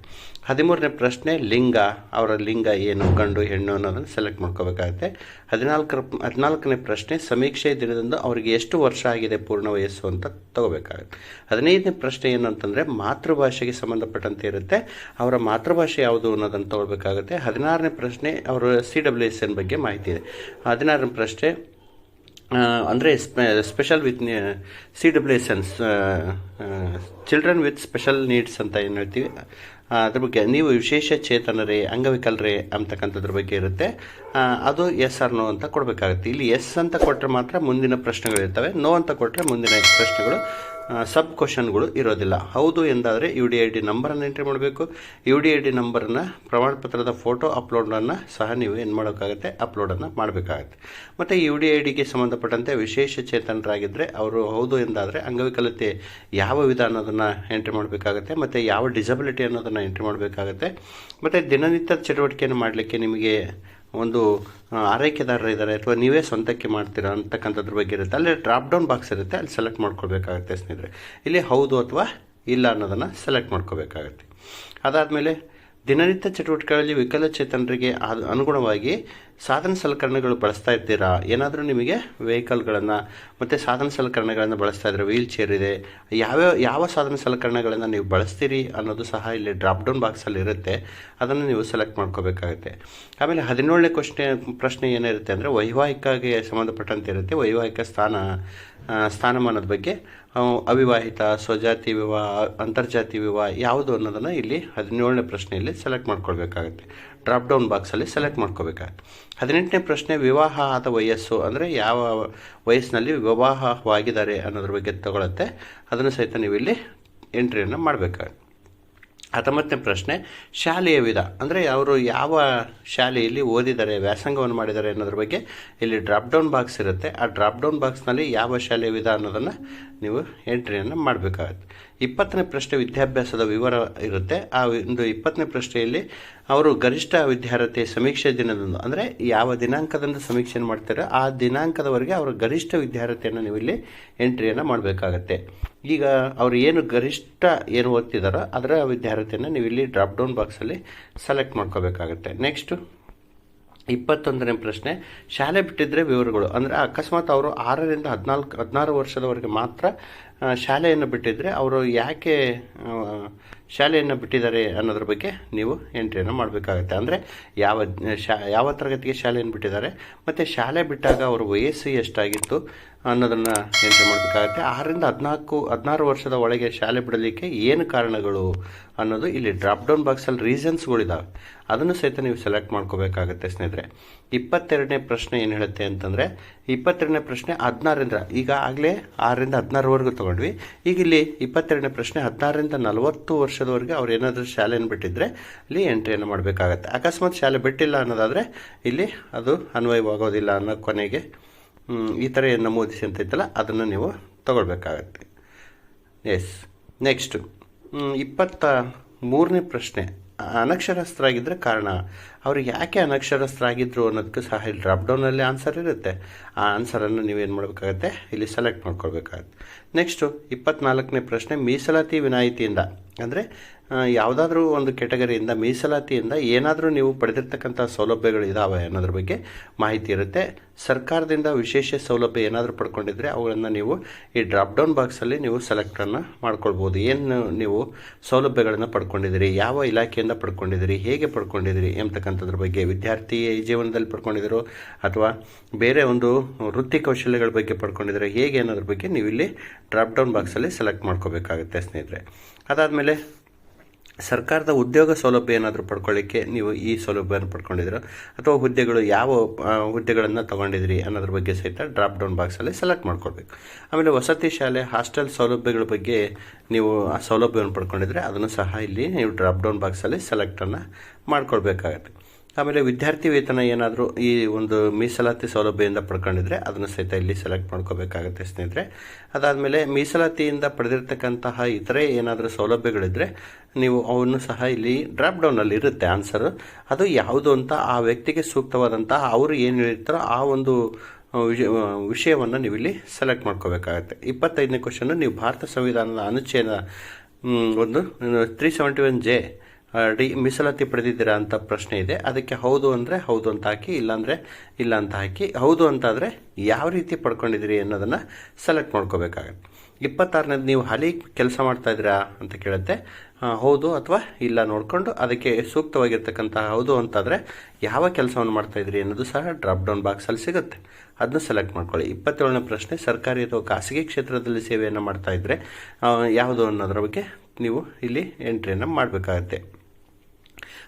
ಹದಿಮೂರನೇ ಪ್ರಶ್ನೆ, ಲಿಂಗ, ಅವರ ಲಿಂಗ ಏನು, ಗಂಡು, ಹೆಣ್ಣು ಅನ್ನೋದನ್ನು ಸೆಲೆಕ್ಟ್ ಮಾಡ್ಕೋಬೇಕಾಗುತ್ತೆ. ಹದಿನಾಲ್ಕರ, ಹದಿನಾಲ್ಕನೇ ಪ್ರಶ್ನೆ, ಸಮೀಕ್ಷೆ ದಿನದಂದು ಅವರಿಗೆ ಎಷ್ಟು ವರ್ಷ ಆಗಿದೆ ಪೂರ್ಣ ವಯಸ್ಸು ಅಂತ ತಗೋಬೇಕಾಗುತ್ತೆ. ಹದಿನೈದನೇ ಪ್ರಶ್ನೆ ಏನು ಅಂತಂದರೆ, ಮಾತೃಭಾಷೆಗೆ ಸಂಬಂಧಪಟ್ಟಂತೆ ಇರುತ್ತೆ. ಅವರ ಮಾತೃಭಾಷೆ ಯಾವುದು ಅನ್ನೋದನ್ನು ತಗೊಳ್ಬೇಕಾಗುತ್ತೆ. ಹದಿನಾರನೇ ಪ್ರಶ್ನೆ, ಅವರ ಸಿ ಡಬ್ಲ್ಯೂ ಎಸ್ ಎನ್ ಬಗ್ಗೆ ಮಾಹಿತಿ ಇದೆ. ಹದಿನಾರನೇ ಪ್ರಶ್ನೆ ಅಂದರೆ ಸ್ಪೆ special with C W S N children with special needs ಅಂತ ಏನು ಹೇಳ್ತೀವಿ? ಅದ್ರ ಬಗ್ಗೆ ನೀವು ವಿಶೇಷ ಚೇತನರೇ ಅಂಗವಿಕಲರೇ ಅಂತಕ್ಕಂಥದ್ರ ಬಗ್ಗೆ ಇರುತ್ತೆ. ಅದು ಎಸ್ ಆರ್ ನೋ ಅಂತ ಕೊಡಬೇಕಾಗುತ್ತೆ. ಇಲ್ಲಿ ಎಸ್ ಅಂತ ಕೊಟ್ಟರೆ ಮಾತ್ರ ಮುಂದಿನ ಪ್ರಶ್ನೆಗಳಿರ್ತವೆ. ನೋ ಅಂತ ಕೊಟ್ಟರೆ ಮುಂದಿನ ಪ್ರಶ್ನೆಗಳು. ಸಬ್ ಕ್ವಶನ್ಗಳು ಇರೋದಿಲ್ಲ. ಹೌದು ಎಂದಾದರೆ ಯು ಡಿ ಐ ಡಿ ನಂಬರನ್ನು ಎಂಟ್ರಿ ಮಾಡಬೇಕು. ಯು ಡಿ ಐ ಡಿ ನಂಬರನ್ನು ಪ್ರಮಾಣ ಪತ್ರದ ಫೋಟೋ ಅಪ್ಲೋಡನ್ನು ಸಹ ನೀವು ಏನು ಮಾಡೋಕ್ಕಾಗುತ್ತೆ? ಅಪ್ಲೋಡನ್ನು ಮಾಡಬೇಕಾಗುತ್ತೆ. ಮತ್ತು ಯು ಡಿ ಐ ಡಿಗೆ ಸಂಬಂಧಪಟ್ಟಂತೆ ವಿಶೇಷ ಚೇತನರಾಗಿದ್ದರೆ ಅವರು ಹೌದು ಎಂದಾದರೆ ಅಂಗವಿಕಲತೆ ಯಾವ ವಿಧ ಅನ್ನೋದನ್ನು ಎಂಟ್ರಿ ಮಾಡಬೇಕಾಗುತ್ತೆ, ಮತ್ತು ಯಾವ ಡಿಸಬಿಲಿಟಿ ಅನ್ನೋದನ್ನು ಎಂಟ್ರಿ ಮಾಡಬೇಕಾಗುತ್ತೆ, ಮತ್ತು ದಿನನಿತ್ಯದ ಚಟುವಟಿಕೆಯನ್ನು ಮಾಡಲಿಕ್ಕೆ ನಿಮಗೆ ಒಂದು ಆರೈಕೆದಾರರಿದ್ದಾರೆ ಅಥವಾ ನೀವೇ ಸ್ವಂತಕ್ಕೆ ಮಾಡ್ತೀರಾ ಅಂತಕ್ಕಂಥದ್ರ ಬಗ್ಗೆ ಇರುತ್ತೆ. ಅಲ್ಲಿ ಡ್ರಾಪ್ ಡೌನ್ ಬಾಕ್ಸ್ ಇರುತ್ತೆ, ಅಲ್ಲಿ ಸೆಲೆಕ್ಟ್ ಮಾಡ್ಕೊಳ್ಬೇಕಾಗುತ್ತೆ ಸ್ನೇಹಿತರೆ. ಇಲ್ಲಿ ಹೌದು ಅಥವಾ ಇಲ್ಲ ಅನ್ನೋದನ್ನು ಸೆಲೆಕ್ಟ್ ಮಾಡ್ಕೋಬೇಕಾಗತ್ತೆ ಅದಾದಮೇಲೆ ದಿನನಿತ್ಯ ಚಟುವಟಿಕೆಗಳಲ್ಲಿ ವಿಕಲಚೇತನರಿಗೆ ಅನುಗುಣವಾಗಿ ಸಾಧನ ಸಲಕರಣೆಗಳು ಬಳಸ್ತಾ ಇರ್ತೀರಾ? ಏನಾದರೂ ನಿಮಗೆ ವೆಹಿಕಲ್ಗಳನ್ನು ಮತ್ತು ಸಾಧನ ಸಲಕರಣೆಗಳನ್ನು ಬಳಸ್ತಾ ಇದ್ದೀರಾ ವೀಲ್ ಚೇರ್ ಇದೆ, ಯಾವ್ಯಾವ, ಯಾವ ಸಾಧನ ಸಲಕರಣೆಗಳನ್ನು ನೀವು ಬಳಸ್ತೀರಿ ಅನ್ನೋದು ಸಹ ಇಲ್ಲಿ ಡ್ರಾಪ್ ಡೌನ್ ಬಾಕ್ಸಲ್ಲಿ ಇರುತ್ತೆ. ಅದನ್ನು ನೀವು ಸೆಲೆಕ್ಟ್ ಮಾಡ್ಕೋಬೇಕಾಗುತ್ತೆ. ಆಮೇಲೆ ಹದಿನೇಳನೇ ಕ್ವಶ್ನೆ, ಪ್ರಶ್ನೆ ಏನಿರುತ್ತೆ ಅಂದರೆ ವೈವಾಹಿಕಗೆ ಸಂಬಂಧಪಟ್ಟಂತೆ ಇರುತ್ತೆ. ವೈವಾಹಿಕ ಸ್ಥಾನ ಸ್ಥಾನಮಾನದ ಬಗ್ಗೆ ಅವಿವಾಹಿತ, ಸ್ವಜಾತಿ ವಿವಾಹ, ಅಂತರ್ಜಾತಿ ವಿವಾಹ ಯಾವುದು ಅನ್ನೋದನ್ನು ಇಲ್ಲಿ ಹದಿನೇಳನೇ ಪ್ರಶ್ನೆಯಲ್ಲಿ ಸೆಲೆಕ್ಟ್ ಮಾಡ್ಕೊಳ್ಬೇಕಾಗುತ್ತೆ. ಡ್ರಾಪ್ ಡೌನ್ ಬಾಕ್ಸಲ್ಲಿ ಸೆಲೆಕ್ಟ್ ಮಾಡ್ಕೋಬೇಕಾಗುತ್ತೆ ಹದಿನೆಂಟನೇ ಪ್ರಶ್ನೆ, ವಿವಾಹ ಆದ ವಯಸ್ಸು ಅಂದರೆ ಯಾವ ವಯಸ್ಸಿನಲ್ಲಿ ವಿವಾಹವಾಗಿದ್ದಾರೆ ಅನ್ನೋದ್ರ ಬಗ್ಗೆ ತಗೊಳತ್ತೆ. ಅದನ್ನು ಸಹಿತ ನೀವು ಇಲ್ಲಿ ಎಂಟ್ರಿಯನ್ನು ಮಾಡಬೇಕಾಗುತ್ತೆ. ಹತ್ತೊಂಬತ್ತನೇ ಪ್ರಶ್ನೆ, ಶಾಲೆಯ ವಿಧ. ಅಂದರೆ ಅವರು ಯಾವ ಶಾಲೆಯಲ್ಲಿ ಓದಿದ್ದಾರೆ, ವ್ಯಾಸಂಗವನ್ನು ಮಾಡಿದ್ದಾರೆ ಅನ್ನೋದ್ರ ಬಗ್ಗೆ ಇಲ್ಲಿ ಡ್ರಾಪ್ ಡೌನ್ ಬಾಕ್ಸ್ ಇರುತ್ತೆ. ಆ ಡ್ರಾಪ್ ಡೌನ್ ಬಾಕ್ಸ್ನಲ್ಲಿ ಯಾವ ಶಾಲೆಯ ವಿಧ ಅನ್ನೋದನ್ನು ನೀವು ಎಂಟ್ರಿಯನ್ನು ಮಾಡಬೇಕಾಗುತ್ತೆ. ಇಪ್ಪತ್ತನೇ ಪ್ರಶ್ನೆ ವಿದ್ಯಾಭ್ಯಾಸದ ವಿವರ ಇರುತ್ತೆ. ಆ ಒಂದು ಇಪ್ಪತ್ತನೇ ಪ್ರಶ್ನೆಯಲ್ಲಿ ಅವರು ಗರಿಷ್ಠ ವಿದ್ಯಾರ್ಥಿ ಸಮೀಕ್ಷೆ ದಿನದಂದು, ಅಂದರೆ ಯಾವ ದಿನಾಂಕದಂದು ಸಮೀಕ್ಷೆಯನ್ನು ಮಾಡ್ತಾರೆ, ಆ ದಿನಾಂಕದವರೆಗೆ ಅವರ ಗರಿಷ್ಠ ವಿದ್ಯಾರ್ಥಿಯನ್ನು ನೀವು ಇಲ್ಲಿ ಎಂಟ್ರಿಯನ್ನು ಮಾಡಬೇಕಾಗತ್ತೆ. ಈಗ ಅವರು ಏನು ಗರಿಷ್ಠ ಏನು ಓದ್ತಿದ್ದಾರೋ ಅದರ ವಿದ್ಯಾರ್ಥಿಯನ್ನು ನೀವು ಇಲ್ಲಿ ಡ್ರಾಪ್ ಡೌನ್ ಬಾಕ್ಸಲ್ಲಿ ಸೆಲೆಕ್ಟ್ ಮಾಡ್ಕೋಬೇಕಾಗುತ್ತೆ. ನೆಕ್ಸ್ಟು ಇಪ್ಪತ್ತೊಂದನೇ ಪ್ರಶ್ನೆ, ಶಾಲೆ ಬಿಟ್ಟಿದ್ದರೆ ವಿವರಗಳು. ಅಂದರೆ ಅಕಸ್ಮಾತ್ ಅವರು ಆರರಿಂದ ಹದಿನಾಲ್ಕು, ಹದಿನಾರು ವರ್ಷದವರೆಗೆ ಮಾತ್ರ ಶಾಲೆಯನ್ನು ಬಿಟ್ಟಿದ್ದರೆ ಅವರು ಯಾಕೆ ಶಾಲೆಯನ್ನು ಬಿಟ್ಟಿದ್ದಾರೆ ಅನ್ನೋದ್ರ ಬಗ್ಗೆ ನೀವು ಎಂಟ್ರಿಯನ್ನು ಮಾಡಬೇಕಾಗುತ್ತೆ. ಅಂದರೆ ಯಾವ, ಶಾ, ಯಾವ ತರಗತಿಗೆ ಶಾಲೆಯನ್ನು ಬಿಟ್ಟಿದ್ದಾರೆ. ಮತ್ತು ಶಾಲೆ ಬಿಟ್ಟಾಗ ಅವರ ವಯಸ್ಸು ಎಷ್ಟಾಗಿತ್ತು? ಅನ್ನೋದನ್ನು ಎಂಟ್ರಿ ಮಾಡಬೇಕಾಗುತ್ತೆ. ಆರರಿಂದ ಹದಿನಾಲ್ಕು, ಹದಿನಾರು ವರ್ಷದ ಒಳಗೆ ಶಾಲೆ ಬಿಡಲಿಕ್ಕೆ ಏನು ಕಾರಣಗಳು ಅನ್ನೋದು ಇಲ್ಲಿ ಡ್ರಾಪ್ ಡೌನ್ ಬಾಕ್ಸಲ್ಲಿ ರೀಸನ್ಸ್ಗಳಿದ್ದಾವೆ ಅದನ್ನು ಸಹಿತ ನೀವು ಸೆಲೆಕ್ಟ್ ಮಾಡ್ಕೋಬೇಕಾಗುತ್ತೆ ಸ್ನೇಹಿತರೆ. ಇಪ್ಪತ್ತೆರಡನೇ ಪ್ರಶ್ನೆ ಏನು ಹೇಳುತ್ತೆ ಅಂತಂದರೆ, ಇಪ್ಪತ್ತೆರಡನೇ ಪ್ರಶ್ನೆ ಹದಿನಾರರಿಂದ, ಈಗ ಆಗಲೇ ಆರರಿಂದ ಹದಿನಾರುವರೆಗೂ ತೊಗೊಂಡ್ವಿ. ಈಗ ಇಲ್ಲಿ ಇಪ್ಪತ್ತೆರಡನೇ ಪ್ರಶ್ನೆ ಹದಿನಾರರಿಂದ ನಲವತ್ತು ವರ್ಷದವರೆಗೆ ಅವ್ರು ಏನಾದರೂ ಶಾಲೆಯನ್ನು ಬಿಟ್ಟಿದ್ರೆ ಇಲ್ಲಿ ಎಂಟ್ರಿಯನ್ನು ಮಾಡಬೇಕಾಗತ್ತೆ. ಅಕಸ್ಮಾತ್ ಶಾಲೆ ಬಿಟ್ಟಿಲ್ಲ ಅನ್ನೋದಾದರೆ ಇಲ್ಲಿ ಅದು ಅನ್ವಯವಾಗೋದಿಲ್ಲ ಅನ್ನೋ ಕೊನೆಗೆ ಈ ಥರ ನಮೂದಿಸಿ ಅಂತ ಇತ್ತಲ್ಲ, ಅದನ್ನು ನೀವು ತಗೊಳ್ಬೇಕಾಗತ್ತೆ. ಎಸ್ ನೆಕ್ಸ್ಟು ಇಪ್ಪತ್ತ ಮೂರನೇ ಪ್ರಶ್ನೆ. ಅನಕ್ಷರಸ್ಥರಾಗಿದ್ದರೆ ಕಾರಣ ಅವರು ಯಾಕೆ ಅನಕ್ಷರಸ್ಥರಾಗಿದ್ದರು ಅನ್ನೋದಕ್ಕೆ ಸಹ ಇಲ್ಲಿ ಡ್ರಾಪ್ ಡೌನಲ್ಲಿ ಆನ್ಸರ್ ಇರುತ್ತೆ. ಆ ಆನ್ಸರನ್ನು ನೀವೇನು ಮಾಡಬೇಕಾಗತ್ತೆ? ಇಲ್ಲಿ ಸೆಲೆಕ್ಟ್ ಮಾಡ್ಕೊಳ್ಬೇಕಾಗತ್ತೆ. ನೆಕ್ಸ್ಟು ಇಪ್ಪತ್ನಾಲ್ಕನೇ ಪ್ರಶ್ನೆ, ಮೀಸಲಾತಿ ವಿನಾಯಿತಿಯಿಂದ. ಅಂದರೆ ಯಾವುದಾದ್ರೂ ಒಂದು ಕೆಟಗರಿಯಿಂದ ಮೀಸಲಾತಿಯಿಂದ ಏನಾದರೂ ನೀವು ಪಡೆದಿರ್ತಕ್ಕಂಥ ಸೌಲಭ್ಯಗಳು ಇದ್ದಾವೆ ಅನ್ನೋದ್ರ ಬಗ್ಗೆ ಮಾಹಿತಿ ಇರುತ್ತೆ. ಸರ್ಕಾರದಿಂದ ವಿಶೇಷ ಸೌಲಭ್ಯ ಏನಾದರೂ ಪಡ್ಕೊಂಡಿದ್ರೆ ಅವುಗಳನ್ನು ನೀವು ಈ ಡ್ರಾಪ್ ಡೌನ್ ಬಾಕ್ಸಲ್ಲಿ ನೀವು ಸೆಲೆಕ್ಟನ್ನು ಮಾಡ್ಕೊಳ್ಬೋದು. ಏನು ನೀವು ಸೌಲಭ್ಯಗಳನ್ನು ಪಡ್ಕೊಂಡಿದ್ದೀರಿ? ಯಾವ ಇಲಾಖೆಯಿಂದ ಪಡ್ಕೊಂಡಿದ್ದೀರಿ? ಹೇಗೆ ಪಡ್ಕೊಂಡಿದ್ದೀರಿ? ಎಂಬತಕ್ಕಂಥದ್ರ ಬಗ್ಗೆ ವಿದ್ಯಾರ್ಥಿ ಜೀವನದಲ್ಲಿ ಪಡ್ಕೊಂಡಿದ್ರು ಅಥವಾ ಬೇರೆ ಒಂದು ವೃತ್ತಿ ಕೌಶಲ್ಯಗಳ ಬಗ್ಗೆ ಪಡ್ಕೊಂಡಿದ್ರೆ ಹೇಗೆ ಅನ್ನೋದ್ರ ಬಗ್ಗೆ ನೀವು ಇಲ್ಲಿ ಡ್ರಾಪ್ ಡೌನ್ ಬಾಕ್ಸಲ್ಲಿ ಸೆಲೆಕ್ಟ್ ಮಾಡ್ಕೋಬೇಕಾಗುತ್ತೆ ಸ್ನೇಹಿತರೆ. ಅದಾದಮೇಲೆ ಸರ್ಕಾರದ ಉದ್ಯೋಗ ಸೌಲಭ್ಯ ಏನಾದರೂ ಪಡ್ಕೊಳ್ಳಿಕ್ಕೆ ನೀವು ಈ ಸೌಲಭ್ಯವನ್ನು ಪಡ್ಕೊಂಡಿದ್ರು ಅಥವಾ ಹುದ್ದೆಗಳು ಯಾವ ಹುದ್ದೆಗಳನ್ನು ತಗೊಂಡಿದ್ರಿ ಅನ್ನೋದ್ರ ಬಗ್ಗೆ ಸಹಿತ ಡ್ರಾಪ್ ಡೌನ್ ಬಾಕ್ಸಲ್ಲಿ ಸೆಲೆಕ್ಟ್ ಮಾಡ್ಕೊಳ್ಬೇಕು. ಆಮೇಲೆ ವಸತಿ ಶಾಲೆ ಹಾಸ್ಟೆಲ್ ಸೌಲಭ್ಯಗಳ ಬಗ್ಗೆ ನೀವು ಆ ಸೌಲಭ್ಯವನ್ನು ಪಡ್ಕೊಂಡಿದ್ರೆ ಅದನ್ನು ಸಹ ಇಲ್ಲಿ ನೀವು ಡ್ರಾಪ್ ಡೌನ್ ಬಾಕ್ಸಲ್ಲಿ ಸೆಲೆಕ್ಟನ್ನು ಮಾಡ್ಕೊಳ್ಬೇಕಾಗತ್ತೆ. ಆಮೇಲೆ ವಿದ್ಯಾರ್ಥಿ ವೇತನ ಏನಾದರೂ ಈ ಒಂದು ಮೀಸಲಾತಿ ಸೌಲಭ್ಯದಿಂದ ಪಡ್ಕೊಂಡಿದ್ರೆ ಅದನ್ನು ಸಹಿತ ಇಲ್ಲಿ ಸೆಲೆಕ್ಟ್ ಮಾಡ್ಕೋಬೇಕಾಗುತ್ತೆ ಸ್ನೇಹಿತರೆ. ಅದಾದಮೇಲೆ ಮೀಸಲಾತಿಯಿಂದ ಪಡೆದಿರ್ತಕ್ಕಂತಹ ಇತರೆ ಏನಾದರೂ ಸೌಲಭ್ಯಗಳಿದ್ದರೆ ನೀವು ಅವನ್ನು ಸಹ ಇಲ್ಲಿ ಡ್ರಾಪ್ ಡೌನಲ್ಲಿ ಇರುತ್ತೆ ಆನ್ಸರು ಅದು ಯಾವುದು ಅಂತ ಆ ವ್ಯಕ್ತಿಗೆ ಸೂಕ್ತವಾದಂತಹ ಅವರು ಏನು ಹೇಳಿರ್ತಾರೋ ಆ ಒಂದು ವಿಷಯ ವಿಷಯವನ್ನು ನೀವು ಇಲ್ಲಿ ಸೆಲೆಕ್ಟ್ ಮಾಡ್ಕೋಬೇಕಾಗತ್ತೆ. ಇಪ್ಪತ್ತೈದನೇ ಕ್ವಶನ್ನು ನೀವು ಭಾರತ ಸಂವಿಧಾನದ ಅನುಚ್ಛೇದ ಒಂದು three seventy one J D ಮೀಸಲಾತಿ ಪಡೆದಿದ್ದೀರಾ ಅಂತ ಪ್ರಶ್ನೆ ಇದೆ. ಅದಕ್ಕೆ ಹೌದು ಅಂದರೆ ಹೌದು ಅಂತ ಹಾಕಿ, ಇಲ್ಲಾಂದರೆ ಇಲ್ಲ ಅಂತ ಹಾಕಿ, ಹೌದು ಅಂತಾದರೆ ಯಾವ ರೀತಿ ಪಡ್ಕೊಂಡಿದ್ದೀರಿ ಅನ್ನೋದನ್ನು ಸೆಲೆಕ್ಟ್ ಮಾಡ್ಕೋಬೇಕಾಗತ್ತೆ. ಇಪ್ಪತ್ತಾರನೇದು ನೀವು ಹಾಲಿ ಕೆಲಸ ಮಾಡ್ತಾ ಇದ್ದೀರಾ ಅಂತ ಕೇಳುತ್ತೆ. ಹೌದು ಅಥವಾ ಇಲ್ಲ ನೋಡಿಕೊಂಡು ಅದಕ್ಕೆ ಸೂಕ್ತವಾಗಿರ್ತಕ್ಕಂಥ ಹೌದು ಅಂತಾದರೆ ಯಾವ ಕೆಲಸವನ್ನು ಮಾಡ್ತಾ ಇದ್ದೀರಿ ಅನ್ನೋದು ಸಹ ಡ್ರಾಪ್ ಡೌನ್ ಬಾಕ್ಸಲ್ಲಿ ಸಿಗುತ್ತೆ. ಅದನ್ನ ಸೆಲೆಕ್ಟ್ ಮಾಡ್ಕೊಳ್ಳಿ. ಇಪ್ಪತ್ತೇಳನೇ ಪ್ರಶ್ನೆ, ಸರ್ಕಾರಿ ಅಥವಾ ಖಾಸಗಿ ಕ್ಷೇತ್ರದಲ್ಲಿ ಸೇವೆಯನ್ನು ಮಾಡ್ತಾ ಇದ್ದರೆ ಯಾವುದು ಅನ್ನೋದ್ರ ಬಗ್ಗೆ ನೀವು ಇಲ್ಲಿ ಎಂಟ್ರಿಯನ್ನು ಮಾಡಬೇಕಾಗತ್ತೆ.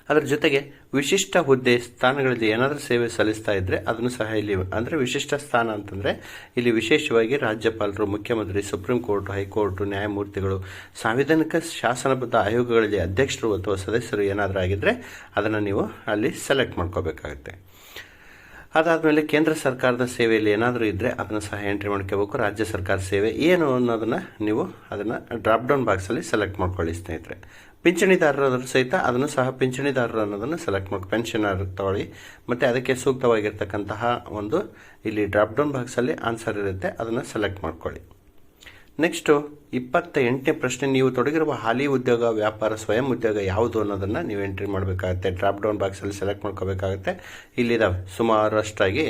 ಅದರ ಜೊತೆಗೆ ವಿಶಿಷ್ಟ ಹುದ್ದೆ ಸ್ಥಾನಗಳಲ್ಲಿ ಏನಾದರೂ ಸೇವೆ ಸಲ್ಲಿಸ್ತಾ ಇದ್ದರೆ ಅದನ್ನು ಸಹ ಇಲ್ಲಿ ಅಂದರೆ ವಿಶಿಷ್ಟ ಸ್ಥಾನ ಅಂತಂದರೆ ಇಲ್ಲಿ ವಿಶೇಷವಾಗಿ ರಾಜ್ಯಪಾಲರು, ಮುಖ್ಯಮಂತ್ರಿ, ಸುಪ್ರೀಂ ಕೋರ್ಟ್, ಹೈಕೋರ್ಟ್, ನ್ಯಾಯಮೂರ್ತಿಗಳು ಸಾಂವಿಧಾನಿಕ ಶಾಸನಬದ್ಧ ಆಯೋಗಗಳಲ್ಲಿ ಅಧ್ಯಕ್ಷರು ಅಥವಾ ಸದಸ್ಯರು ಏನಾದರೂ ಆಗಿದ್ದರೆ ಅದನ್ನು ನೀವು ಅಲ್ಲಿ ಸೆಲೆಕ್ಟ್ ಮಾಡ್ಕೋಬೇಕಾಗುತ್ತೆ. ಅದಾದಮೇಲೆ ಕೇಂದ್ರ ಸರ್ಕಾರದ ಸೇವೆಯಲ್ಲಿ ಏನಾದರೂ ಇದ್ದರೆ ಅದನ್ನು ಸಹ ಎಂಟ್ರಿ ಮಾಡ್ಕೋಬೇಕು. ರಾಜ್ಯ ಸರ್ಕಾರ ಸೇವೆ ಏನು ಅನ್ನೋದನ್ನು ನೀವು ಅದನ್ನು ಡ್ರಾಪ್ ಡೌನ್ ಬಾಕ್ಸಲ್ಲಿ ಸೆಲೆಕ್ಟ್ ಮಾಡ್ಕೊಳ್ಳಿ ಸ್ನೇಹಿತರೆ. ಪಿಂಚಣಿದಾರರಾದ್ರೂ ಸಹಿತ ಅದನ್ನು ಸಹ ಪಿಂಚಣಿದಾರರು ಅನ್ನೋದನ್ನು ಸೆಲೆಕ್ಟ್ ಮಾಡಿ ಪೆನ್ಷನರ್ ತಗೊಳ್ಳಿ. ಮತ್ತು ಅದಕ್ಕೆ ಸೂಕ್ತವಾಗಿರ್ತಕ್ಕಂತಹ ಒಂದು ಇಲ್ಲಿ ಡ್ರಾಪ್ ಡೌನ್ ಬಾಕ್ಸಲ್ಲಿ ಆನ್ಸರ್ ಇರುತ್ತೆ. ಅದನ್ನು ಸೆಲೆಕ್ಟ್ ಮಾಡ್ಕೊಳ್ಳಿ. ನೆಕ್ಸ್ಟು ಇಪ್ಪತ್ತ ಎಂಟನೇ ಪ್ರಶ್ನೆ, ನೀವು ತೊಡಗಿರುವ ಹಾಲಿ ಉದ್ಯೋಗ, ವ್ಯಾಪಾರ, ಸ್ವಯಂ ಉದ್ಯೋಗ ಯಾವುದು ಅನ್ನೋದನ್ನು ನೀವು ಎಂಟ್ರಿ ಮಾಡಬೇಕಾಗುತ್ತೆ. ಡ್ರಾಪ್ ಡೌನ್ ಬಾಕ್ಸಲ್ಲಿ ಸೆಲೆಕ್ಟ್ ಮಾಡ್ಕೋಬೇಕಾಗುತ್ತೆ. ಇಲ್ಲಿದ್ದಾವೆ ಸುಮಾರು ಅಷ್ಟಾಗಿ.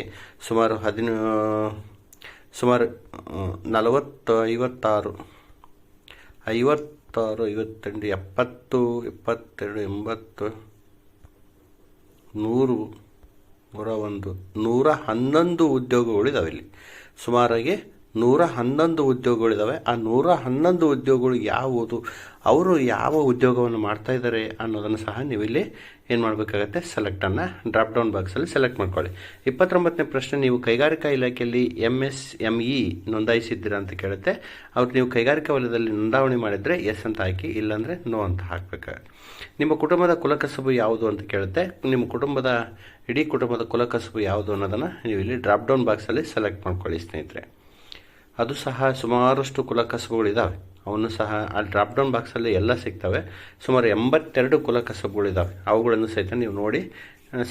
ಸುಮಾರು ಹದಿನ ಸುಮಾರು ನಲವತ್ತು ಐವತ್ತಾರು ಐವತ್ತಾರು ಐವತ್ತೆಂಟು, ಎಪ್ಪತ್ತು, ಇಪ್ಪತ್ತೆರಡು, ಎಂಬತ್ತು, ನೂರು, ನೂರ ಒಂದು, ನೂರ ಹನ್ನೊಂದು ಉದ್ಯೋಗಗಳಿದಾವೆ ಇಲ್ಲಿ. ಸುಮಾರಾಗಿ ನೂರ ಹನ್ನೊಂದು ಉದ್ಯೋಗಗಳಿದ್ದಾವೆ ಆ ನೂರ ಹನ್ನೊಂದು ಉದ್ಯೋಗಗಳು ಯಾವುದು, ಅವರು ಯಾವ ಉದ್ಯೋಗವನ್ನು ಮಾಡ್ತಾ ಇದ್ದಾರೆ ಅನ್ನೋದನ್ನು ಸಹ ನೀವು ಇಲ್ಲಿ ಏನು ಮಾಡಬೇಕಾಗತ್ತೆ? ಸೆಲೆಕ್ಟನ್ನು ಡ್ರಾಪ್ ಡೌನ್ ಬಾಕ್ಸಲ್ಲಿ ಸೆಲೆಕ್ಟ್ ಮಾಡ್ಕೊಳ್ಳಿ. ಇಪ್ಪತ್ತೊಂಬತ್ತನೇ ಪ್ರಶ್ನೆ, ನೀವು ಕೈಗಾರಿಕಾ ಇಲಾಖೆಯಲ್ಲಿ ಎಂ ಎಸ್ ಎಂ ಇ ನೋಂದಾಯಿಸಿದ್ದೀರಾ ಅಂತ ಕೇಳುತ್ತೆ. ಅವ್ರು ನೀವು ಕೈಗಾರಿಕಾ ವಲಯದಲ್ಲಿ ನೋಂದಾವಣೆ ಮಾಡಿದರೆ ಎಸ್ ಅಂತ ಹಾಕಿ, ಇಲ್ಲಾಂದರೆ ನೋ ಅಂತ ಹಾಕಬೇಕಾಗತ್ತೆ. ನಿಮ್ಮ ಕುಟುಂಬದ ಕುಲಕಸಬು ಯಾವುದು ಅಂತ ಕೇಳುತ್ತೆ. ನಿಮ್ಮ ಕುಟುಂಬದ, ಇಡೀ ಕುಟುಂಬದ ಕುಲಕಸಬು ಯಾವುದು ಅನ್ನೋದನ್ನು ನೀವು ಇಲ್ಲಿ ಡ್ರಾಪ್ ಡೌನ್ ಬಾಕ್ಸಲ್ಲಿ ಸೆಲೆಕ್ಟ್ ಮಾಡ್ಕೊಳ್ಳಿ ಸ್ನೇಹಿತರೆ. ಅದು ಸಹ ಸುಮಾರಷ್ಟು ಕುಲಕಸಬುಗಳಿದ್ದಾವೆ ಅವನ್ನು ಸಹ ಆ ಡ್ರಾಪ್ ಡೌನ್ ಬಾಕ್ಸಲ್ಲಿ ಎಲ್ಲ ಸಿಗ್ತವೆ. ಸುಮಾರು ಎಂಬತ್ತೆರಡು ಕುಲಕಸಬುಗಳಿದ್ದಾವೆ ಅವುಗಳನ್ನು ಸಹಿತ ನೀವು ನೋಡಿ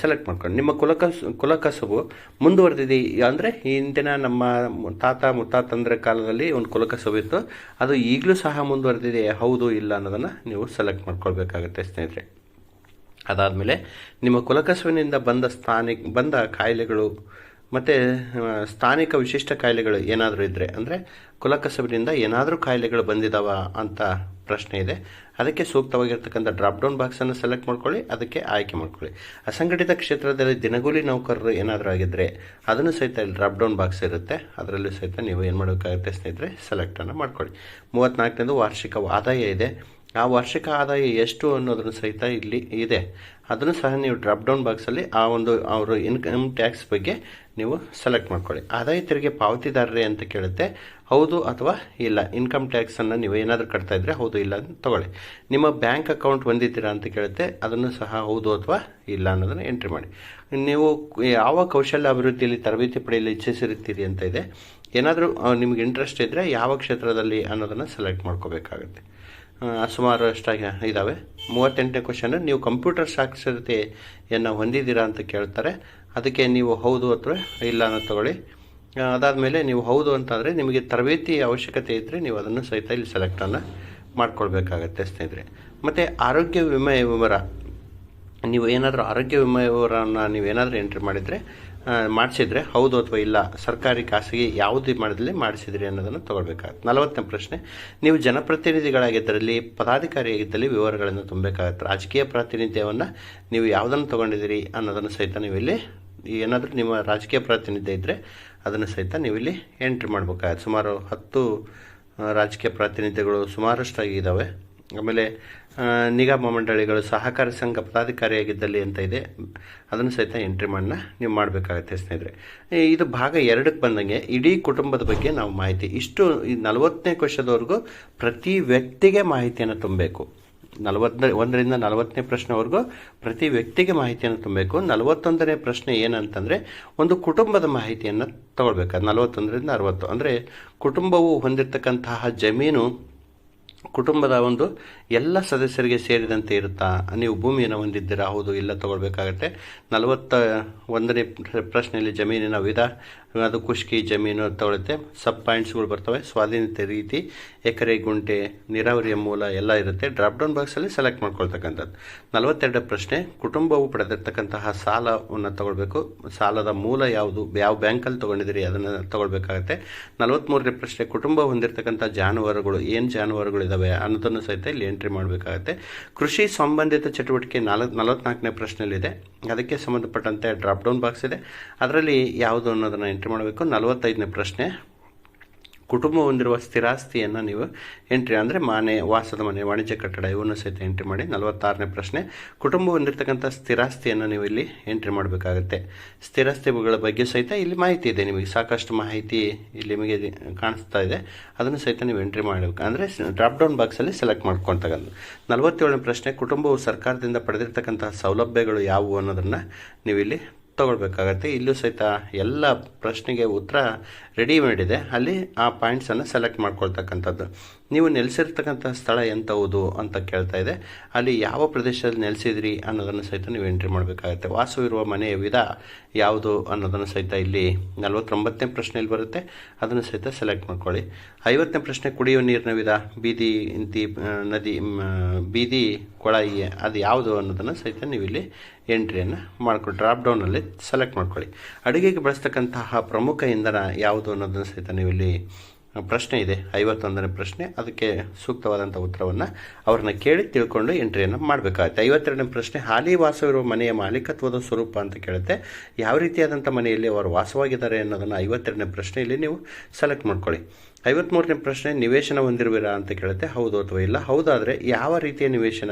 ಸೆಲೆಕ್ಟ್ ಮಾಡ್ಕೊಂಡು. ನಿಮ್ಮ ಕುಲಕಸು ಕುಲಕಸಬು ಮುಂದುವರೆದಿದೆ ಅಂದರೆ ಹಿಂದಿನ ನಮ್ಮ ತಾತ ಮುತ್ತಾತಂದ್ರ ಕಾಲದಲ್ಲಿ ಒಂದು ಕುಲಕಸಬು ಇತ್ತು ಅದು ಈಗಲೂ ಸಹ ಮುಂದುವರೆದಿದೆ. ಹೌದು, ಇಲ್ಲ ಅನ್ನೋದನ್ನು ನೀವು ಸೆಲೆಕ್ಟ್ ಮಾಡ್ಕೊಳ್ಬೇಕಾಗತ್ತೆ ಸ್ನೇಹಿತರೆ. ಅದಾದಮೇಲೆ ನಿಮ್ಮ ಕುಲಕಸುವಿನಿಂದ ಬಂದ ಸ್ಥಾನಿಕ, ಬಂದ ಕಾಯಿಲೆಗಳು ಮತ್ತು ಸ್ಥಾನಿಕ ವಿಶಿಷ್ಟ ಕಾಯಿಲೆಗಳು ಏನಾದರೂ ಇದ್ದರೆ ಅಂದರೆ ಕುಲಕಸಬಿನಿಂದ ಏನಾದರೂ ಕಾಯಿಲೆಗಳು ಬಂದಿದ್ದಾವ ಅಂತ ಪ್ರಶ್ನೆ ಇದೆ. ಅದಕ್ಕೆ ಸೂಕ್ತವಾಗಿರ್ತಕ್ಕಂಥ ಡ್ರಾಪ್ ಡೌನ್ ಬಾಕ್ಸನ್ನು ಸೆಲೆಕ್ಟ್ ಮಾಡ್ಕೊಳ್ಳಿ, ಅದಕ್ಕೆ ಆಯ್ಕೆ ಮಾಡ್ಕೊಳ್ಳಿ. ಅಸಂಘಟಿತ ಕ್ಷೇತ್ರದಲ್ಲಿ ದಿನಗೂಲಿ ನೌಕರರು ಏನಾದರೂ ಆಗಿದ್ದರೆ ಅದನ್ನು ಸಹಿತ ಇಲ್ಲಿ ಡ್ರಾಪ್ ಡೌನ್ ಬಾಕ್ಸ್ ಇರುತ್ತೆ. ಅದರಲ್ಲೂ ಸಹಿತ ನೀವು ಏನು ಮಾಡಬೇಕಾಗುತ್ತೆ ಸ್ನೇಹಿತರೆ ಸೆಲೆಕ್ಟನ್ನು ಮಾಡ್ಕೊಳ್ಳಿ. ಮೂವತ್ತ್ನಾಲ್ಕನೇದು ವಾರ್ಷಿಕ ಆದಾಯ ಇದೆ. ಆ ವಾರ್ಷಿಕ ಆದಾಯ ಎಷ್ಟು ಅನ್ನೋದನ್ನು ಸಹಿತ ಇಲ್ಲಿ ಇದೆ. ಅದನ್ನು ಸಹ ನೀವು ಡ್ರಾಪ್ ಡೌನ್ ಬಾಕ್ಸಲ್ಲಿ ಆ ಒಂದು ಅವರು ಇನ್ಕಮ್ ಟ್ಯಾಕ್ಸ್ ಬಗ್ಗೆ ನೀವು ಸೆಲೆಕ್ಟ್ ಮಾಡ್ಕೊಳ್ಳಿ. ಆದಾಯ ತೆರಿಗೆ ಪಾವತಿದಾರರೇ ಅಂತ ಕೇಳುತ್ತೆ. ಹೌದು ಅಥವಾ ಇಲ್ಲ? ಇನ್ಕಮ್ ಟ್ಯಾಕ್ಸನ್ನು ನೀವು ಏನಾದರೂ ಕಟ್ತಾ ಇದ್ದರೆ ಹೌದು ಇಲ್ಲ ಅಂತ ತಗೊಳ್ಳಿ. ನಿಮ್ಮ ಬ್ಯಾಂಕ್ ಅಕೌಂಟ್ ಹೊಂದಿದ್ದೀರಾ ಅಂತ ಕೇಳುತ್ತೆ. ಅದನ್ನು ಸಹ ಹೌದು ಅಥವಾ ಇಲ್ಲ ಅನ್ನೋದನ್ನು ಎಂಟ್ರಿ ಮಾಡಿ. ನೀವು ಯಾವ ಕೌಶಲ್ಯ ಅಭಿವೃದ್ಧಿಯಲ್ಲಿ ತರಬೇತಿ ಪಡೆಯಲು ಇಚ್ಛಿಸಿರುತ್ತೀರಿ ಅಂತ ಇದೆ. ಏನಾದರೂ ನಿಮಗೆ ಇಂಟ್ರೆಸ್ಟ್ ಇದ್ದರೆ ಯಾವ ಕ್ಷೇತ್ರದಲ್ಲಿ ಅನ್ನೋದನ್ನು ಸೆಲೆಕ್ಟ್ ಮಾಡ್ಕೋಬೇಕಾಗುತ್ತೆ. ಸುಮಾರು ಅಷ್ಟಾಗಿ ಇದ್ದಾವೆ ಮೂವತ್ತೆಂಟನೇ ಕ್ವಶನ್ ನೀವು ಕಂಪ್ಯೂಟರ್ ಸಾಕ್ಷರತೆಯನ್ನು ಹೊಂದಿದ್ದೀರಾ ಅಂತ ಕೇಳ್ತಾರೆ. ಅದಕ್ಕೆ ನೀವು ಹೌದು ಅಥವಾ ಇಲ್ಲ ಅನ್ನೋ ತಗೊಳ್ಳಿ. ಅದಾದ ಅದಾದಮೇಲೆ ನೀವು ಹೌದು ಅಂತಂದರೆ ನಿಮಗೆ ತರಬೇತಿ ಅವಶ್ಯಕತೆ ಇದ್ದರೆ ನೀವು ಅದನ್ನು ಸಹಿತ ಇಲ್ಲಿ ಸೆಲೆಕ್ಟನ್ನು ಮಾಡ್ಕೊಳ್ಬೇಕಾಗತ್ತೆ ಸ್ನೇಹಿತರೆ. ಮತ್ತು ಆರೋಗ್ಯ ವಿಮೆ ವಿವರ. ನೀವು ಏನಾದರೂ ಆರೋಗ್ಯ ವಿಮೆ ವಿವರವನ್ನು ನೀವೇನಾದರೂ ಎಂಟ್ರಿ ಮಾಡಿದರೆ ಮಾಡಿಸಿದರೆ ಹೌದು ಅಥವಾ ಇಲ್ಲ, ಸರ್ಕಾರಿ ಖಾಸಗಿ ಯಾವುದು ಮಾಡಿದಲ್ಲಿ ಮಾಡಿಸಿದ್ರಿ ಅನ್ನೋದನ್ನು ತಗೊಳ್ಬೇಕಾಗುತ್ತೆ. ನಲವತ್ತನೇ ಪ್ರಶ್ನೆ, ನೀವು ಜನಪ್ರತಿನಿಧಿಗಳಾಗಿದ್ದರಲ್ಲಿ ಪದಾಧಿಕಾರಿಯಾಗಿದ್ದಲ್ಲಿ ವಿವರಗಳನ್ನು ತುಂಬಬೇಕಾಗುತ್ತೆ. ರಾಜಕೀಯ ಪ್ರಾತಿನಿಧ್ಯವನ್ನು ನೀವು ಯಾವುದನ್ನು ತೊಗೊಂಡಿದ್ದೀರಿ ಅನ್ನೋದನ್ನು ಸಹಿತ ನೀವು ಇಲ್ಲಿ ಏನಾದರೂ ನಿಮ್ಮ ರಾಜಕೀಯ ಪ್ರಾತಿನಿಧ್ಯ ಇದ್ದರೆ ಅದನ್ನು ಸಹಿತ ನೀವು ಇಲ್ಲಿ ಎಂಟ್ರಿ ಮಾಡಬೇಕಾಗುತ್ತೆ. ಸುಮಾರು ಹತ್ತು ರಾಜಕೀಯ ಪ್ರಾತಿನಿಧ್ಯಗಳು ಸುಮಾರಷ್ಟಾಗಿ ಇದ್ದಾವೆ ಆಮೇಲೆ ನಿಗಮ ಮಂಡಳಿಗಳು ಸಹಕಾರ ಸಂಘ ಪದಾಧಿಕಾರಿಯಾಗಿದ್ದಲ್ಲಿ ಅಂತ ಇದೆ. ಅದನ್ನು ಸಹಿತ ಎಂಟ್ರಿ ಮಾಡನ್ನ ನೀವು ಮಾಡಬೇಕಾಗತ್ತೆ ಸ್ನೇಹಿತರೆ. ಇದು ಭಾಗ ಎರಡಕ್ಕೆ ಬಂದಂಗೆ ಇಡೀ ಕುಟುಂಬದ ಬಗ್ಗೆ ನಾವು ಮಾಹಿತಿ. ಇಷ್ಟು, ಈ ನಲವತ್ತನೇ ವರ್ಷದವರೆಗೂ ಪ್ರತಿ ವ್ಯಕ್ತಿಗೆ ಮಾಹಿತಿಯನ್ನು ತುಂಬಬೇಕು. ನಲವತ್ತ ಒಂದರಿಂದ ನಲವತ್ತನೇ ಪ್ರಶ್ನೆವರೆಗೂ ಪ್ರತಿ ವ್ಯಕ್ತಿಗೆ ಮಾಹಿತಿಯನ್ನು ತುಂಬಬೇಕು. ನಲವತ್ತೊಂದನೇ ಪ್ರಶ್ನೆ ಏನಂತಂದರೆ ಒಂದು ಕುಟುಂಬದ ಮಾಹಿತಿಯನ್ನು ತಗೊಳ್ಬೇಕು. ನಲವತ್ತೊಂದರಿಂದ ಅರವತ್ತು. ಅಂದರೆ ಕುಟುಂಬವು ಹೊಂದಿರತಕ್ಕಂತಹ ಜಮೀನು ಕುಟುಂಬದ ಒಂದು ಎಲ್ಲ ಸದಸ್ಯರಿಗೆ ಸೇರಿದಂತೆ ಇರುತ್ತಾ? ನೀವು ಭೂಮಿಯನ್ನು ಹೊಂದಿದ್ದೀರಾ? ಹೌದು, ಇಲ್ಲ, ತಗೊಳ್ಬೇಕಾಗತ್ತೆ. ನಲವತ್ತ ಒಂದನೇ ಪ್ರಶ್ನೆಯಲ್ಲಿ ಜಮೀನಿನ ವಿಧ, ಅದು ಖುಷ್ಕಿ ಜಮೀನು ತಗೊಳುತ್ತೆ. ಸಬ್ ಪಾಯಿಂಟ್ಸ್ಗಳು ಬರ್ತವೆ. ಸ್ವಾಧೀನತೆ ರೀತಿ, ಎಕರೆ, ಗುಂಟೆ, ನೀರಾವರಿಯ ಮೂಲ ಎಲ್ಲ ಇರುತ್ತೆ. ಡ್ರಾಪ್ ಡೌನ್ ಬಾಕ್ಸಲ್ಲಿ ಸೆಲೆಕ್ಟ್ ಮಾಡ್ಕೊಳ್ತಕ್ಕಂಥದ್ದು. ನಲವತ್ತೆರಡು ಪ್ರಶ್ನೆ, ಕುಟುಂಬವು ಪಡೆದಿರ್ತಕ್ಕಂತಹ ಸಾಲವನ್ನು ತಗೊಳ್ಬೇಕು. ಸಾಲದ ಮೂಲ ಯಾವುದು? ಯಾವ ಬ್ಯಾಂಕಲ್ಲಿ ತೊಗೊಂಡಿದ್ದೀರಿ? ಅದನ್ನು ತಗೊಳ್ಬೇಕಾಗತ್ತೆ. ನಲವತ್ತ್ಮೂರನೇ ಪ್ರಶ್ನೆ, ಕುಟುಂಬ ಹೊಂದಿರತಕ್ಕಂಥ ಜಾನುವಾರುಗಳು, ಏನು ಜಾನುವಾರುಗಳಿದ್ದಾವೆ ಅನ್ನೋದನ್ನು ಸಹಿತ ಇಲ್ಲಿ ಎಂಟ್ರಿ ಮಾಡಬೇಕಾಗುತ್ತೆ. ಕೃಷಿ ಸಂಬಂಧಿತ ಚಟುವಟಿಕೆ ನಾಲ್ಕು, ನಲವತ್ನಾಲ್ಕನೇ ಪ್ರಶ್ನೆಯಲ್ಲಿದೆ. ಅದಕ್ಕೆ ಸಂಬಂಧಪಟ್ಟಂತೆ ಡ್ರಾಪ್ ಡೌನ್ ಬಾಕ್ಸ್ ಇದೆ. ಅದರಲ್ಲಿ ಯಾವುದು ಅನ್ನೋದನ್ನು ಎಂಟ್ರಿ ಮಾಡಬೇಕು? ನಲವತ್ತೈದನೇ ಪ್ರಶ್ನೆ. ಕುಟುಂಬ ಹೊಂದಿರುವ ಸ್ಥಿರಾಸ್ತಿಯನ್ನು ನೀವು ಎಂಟ್ರಿ ಅಂದರೆ ಮನೆ, ವಾಸದ ಮನೆ, ವಾಣಿಜ್ಯ ಕಟ್ಟಡ, ಇವನ್ನು ಸಹಿತ ಎಂಟ್ರಿ ಮಾಡಿ ನಲವತ್ತಾರನೇ ಪ್ರಶ್ನೆ. ಕುಟುಂಬ ಹೊಂದಿರತಕ್ಕಂಥ ಸ್ಥಿರಾಸ್ತಿಯನ್ನು ನೀವು ಇಲ್ಲಿ ಎಂಟ್ರಿ ಮಾಡಬೇಕಾಗುತ್ತೆ. ಸ್ಥಿರಾಸ್ತಿಗಳ ಬಗ್ಗೆ ಸಹಿತ ಇಲ್ಲಿ ಮಾಹಿತಿ ಇದೆ ನಿಮಗೆ, ಸಾಕಷ್ಟು ಮಾಹಿತಿ ಇಲ್ಲಿ ನಿಮಗೆ ಕಾಣಿಸ್ತಾ ಇದೆ. ಅದನ್ನು ಸಹಿತ ನೀವು ಎಂಟ್ರಿ ಮಾಡಬೇಕು. ಅಂದರೆ ಡ್ರಾಪ್ ಡೌನ್ ಬಾಕ್ಸಲ್ಲಿ ಸೆಲೆಕ್ಟ್ ಮಾಡ್ಕೊಳ್ತಕ್ಕಂಥ ನಲವತ್ತೇಳನೇ ಪ್ರಶ್ನೆ, ಕುಟುಂಬವು ಸರ್ಕಾರದಿಂದ ಪಡೆದಿರ್ತಕ್ಕಂತಹ ಸೌಲಭ್ಯಗಳು ಯಾವುವು ಅನ್ನೋದನ್ನು ನೀವು ಇಲ್ಲಿ ತಗೊಳ್ಬೇಕಾಗತ್ತೆ. ಇಲ್ಲೂ ಸಹಿತ ಎಲ್ಲ ಪ್ರಶ್ನೆಗೆ ಉತ್ತರ ರೆಡಿಮೇಡ್ ಇದೆ. ಅಲ್ಲಿ ಆ ಪಾಯಿಂಟ್ಸನ್ನು ಸೆಲೆಕ್ಟ್ ಮಾಡ್ಕೊಳ್ತಕ್ಕಂಥದ್ದು. ನೀವು ನೆಲೆಸಿರ್ತಕ್ಕಂಥ ಸ್ಥಳ ಎಂಥವುದು ಅಂತ ಕೇಳ್ತಾ ಇದೆ. ಅಲ್ಲಿ ಯಾವ ಪ್ರದೇಶದಲ್ಲಿ ನೆಲೆಸಿದ್ರಿ ಅನ್ನೋದನ್ನು ಸಹಿತ ನೀವು ಎಂಟ್ರಿ ಮಾಡಬೇಕಾಗತ್ತೆ. ವಾಸವಿರುವ ಮನೆಯ ವಿಧ ಯಾವುದು ಅನ್ನೋದನ್ನು ಸಹಿತ ಇಲ್ಲಿ ನಲವತ್ತೊಂಬತ್ತನೇ ಪ್ರಶ್ನೆಯಲ್ಲಿ ಬರುತ್ತೆ. ಅದನ್ನು ಸಹಿತ ಸೆಲೆಕ್ಟ್ ಮಾಡ್ಕೊಳ್ಳಿ. ಐವತ್ತನೇ ಪ್ರಶ್ನೆ, ಕುಡಿಯುವ ನೀರಿನ ವಿಧ, ಬೀದಿ, ಇಂತಿ ನದಿ ಬೀದಿ, ಕೊಳಾಯಿ ಅದು ಯಾವುದು ಅನ್ನೋದನ್ನು ಸಹಿತ ನೀವು ಇಲ್ಲಿ ಎಂಟ್ರಿಯನ್ನು ಮಾಡ್ಕೊಳ್ಳಿ. ಡ್ರಾಪ್ ಡೌನಲ್ಲಿ ಸೆಲೆಕ್ಟ್ ಮಾಡ್ಕೊಳ್ಳಿ. ಅಡುಗೆಗೆ ಬಳಸ್ತಕ್ಕಂತಹ ಪ್ರಮುಖ ಇಂಧನ ಯಾವುದು ಅನ್ನೋದನ್ನು ಸಹಿತ ನೀವು ಪ್ರಶ್ನೆ ಇದೆ. ಐವತ್ತೊಂದನೇ ಪ್ರಶ್ನೆ. ಅದಕ್ಕೆ ಸೂಕ್ತವಾದಂಥ ಉತ್ತರವನ್ನು ಅವ್ರನ್ನ ಕೇಳಿ ತಿಳ್ಕೊಂಡು ಎಂಟ್ರಿಯನ್ನು ಮಾಡಬೇಕಾಗುತ್ತೆ. ಐವತ್ತೆರಡನೇ ಪ್ರಶ್ನೆ, ಹಾಲಿ ವಾಸವಿರುವ ಮನೆಯ ಮಾಲೀಕತ್ವದ ಸ್ವರೂಪ ಅಂತ ಕೇಳುತ್ತೆ. ಯಾವ ರೀತಿಯಾದಂಥ ಮನೆಯಲ್ಲಿ ಅವರು ವಾಸವಾಗಿದ್ದಾರೆ ಅನ್ನೋದನ್ನು ಐವತ್ತೆರಡನೇ ಪ್ರಶ್ನೆಯಲ್ಲಿ ನೀವು ಸೆಲೆಕ್ಟ್ ಮಾಡ್ಕೊಳ್ಳಿ. ಐವತ್ತ್ಮೂರನೇ ಪ್ರಶ್ನೆ, ನಿವೇಶನ ಹೊಂದಿರುವಿರಾ ಅಂತ ಕೇಳುತ್ತೆ. ಹೌದು ಅಥವಾ ಇಲ್ಲ? ಹೌದಾದರೆ ಯಾವ ರೀತಿಯ ನಿವೇಶನ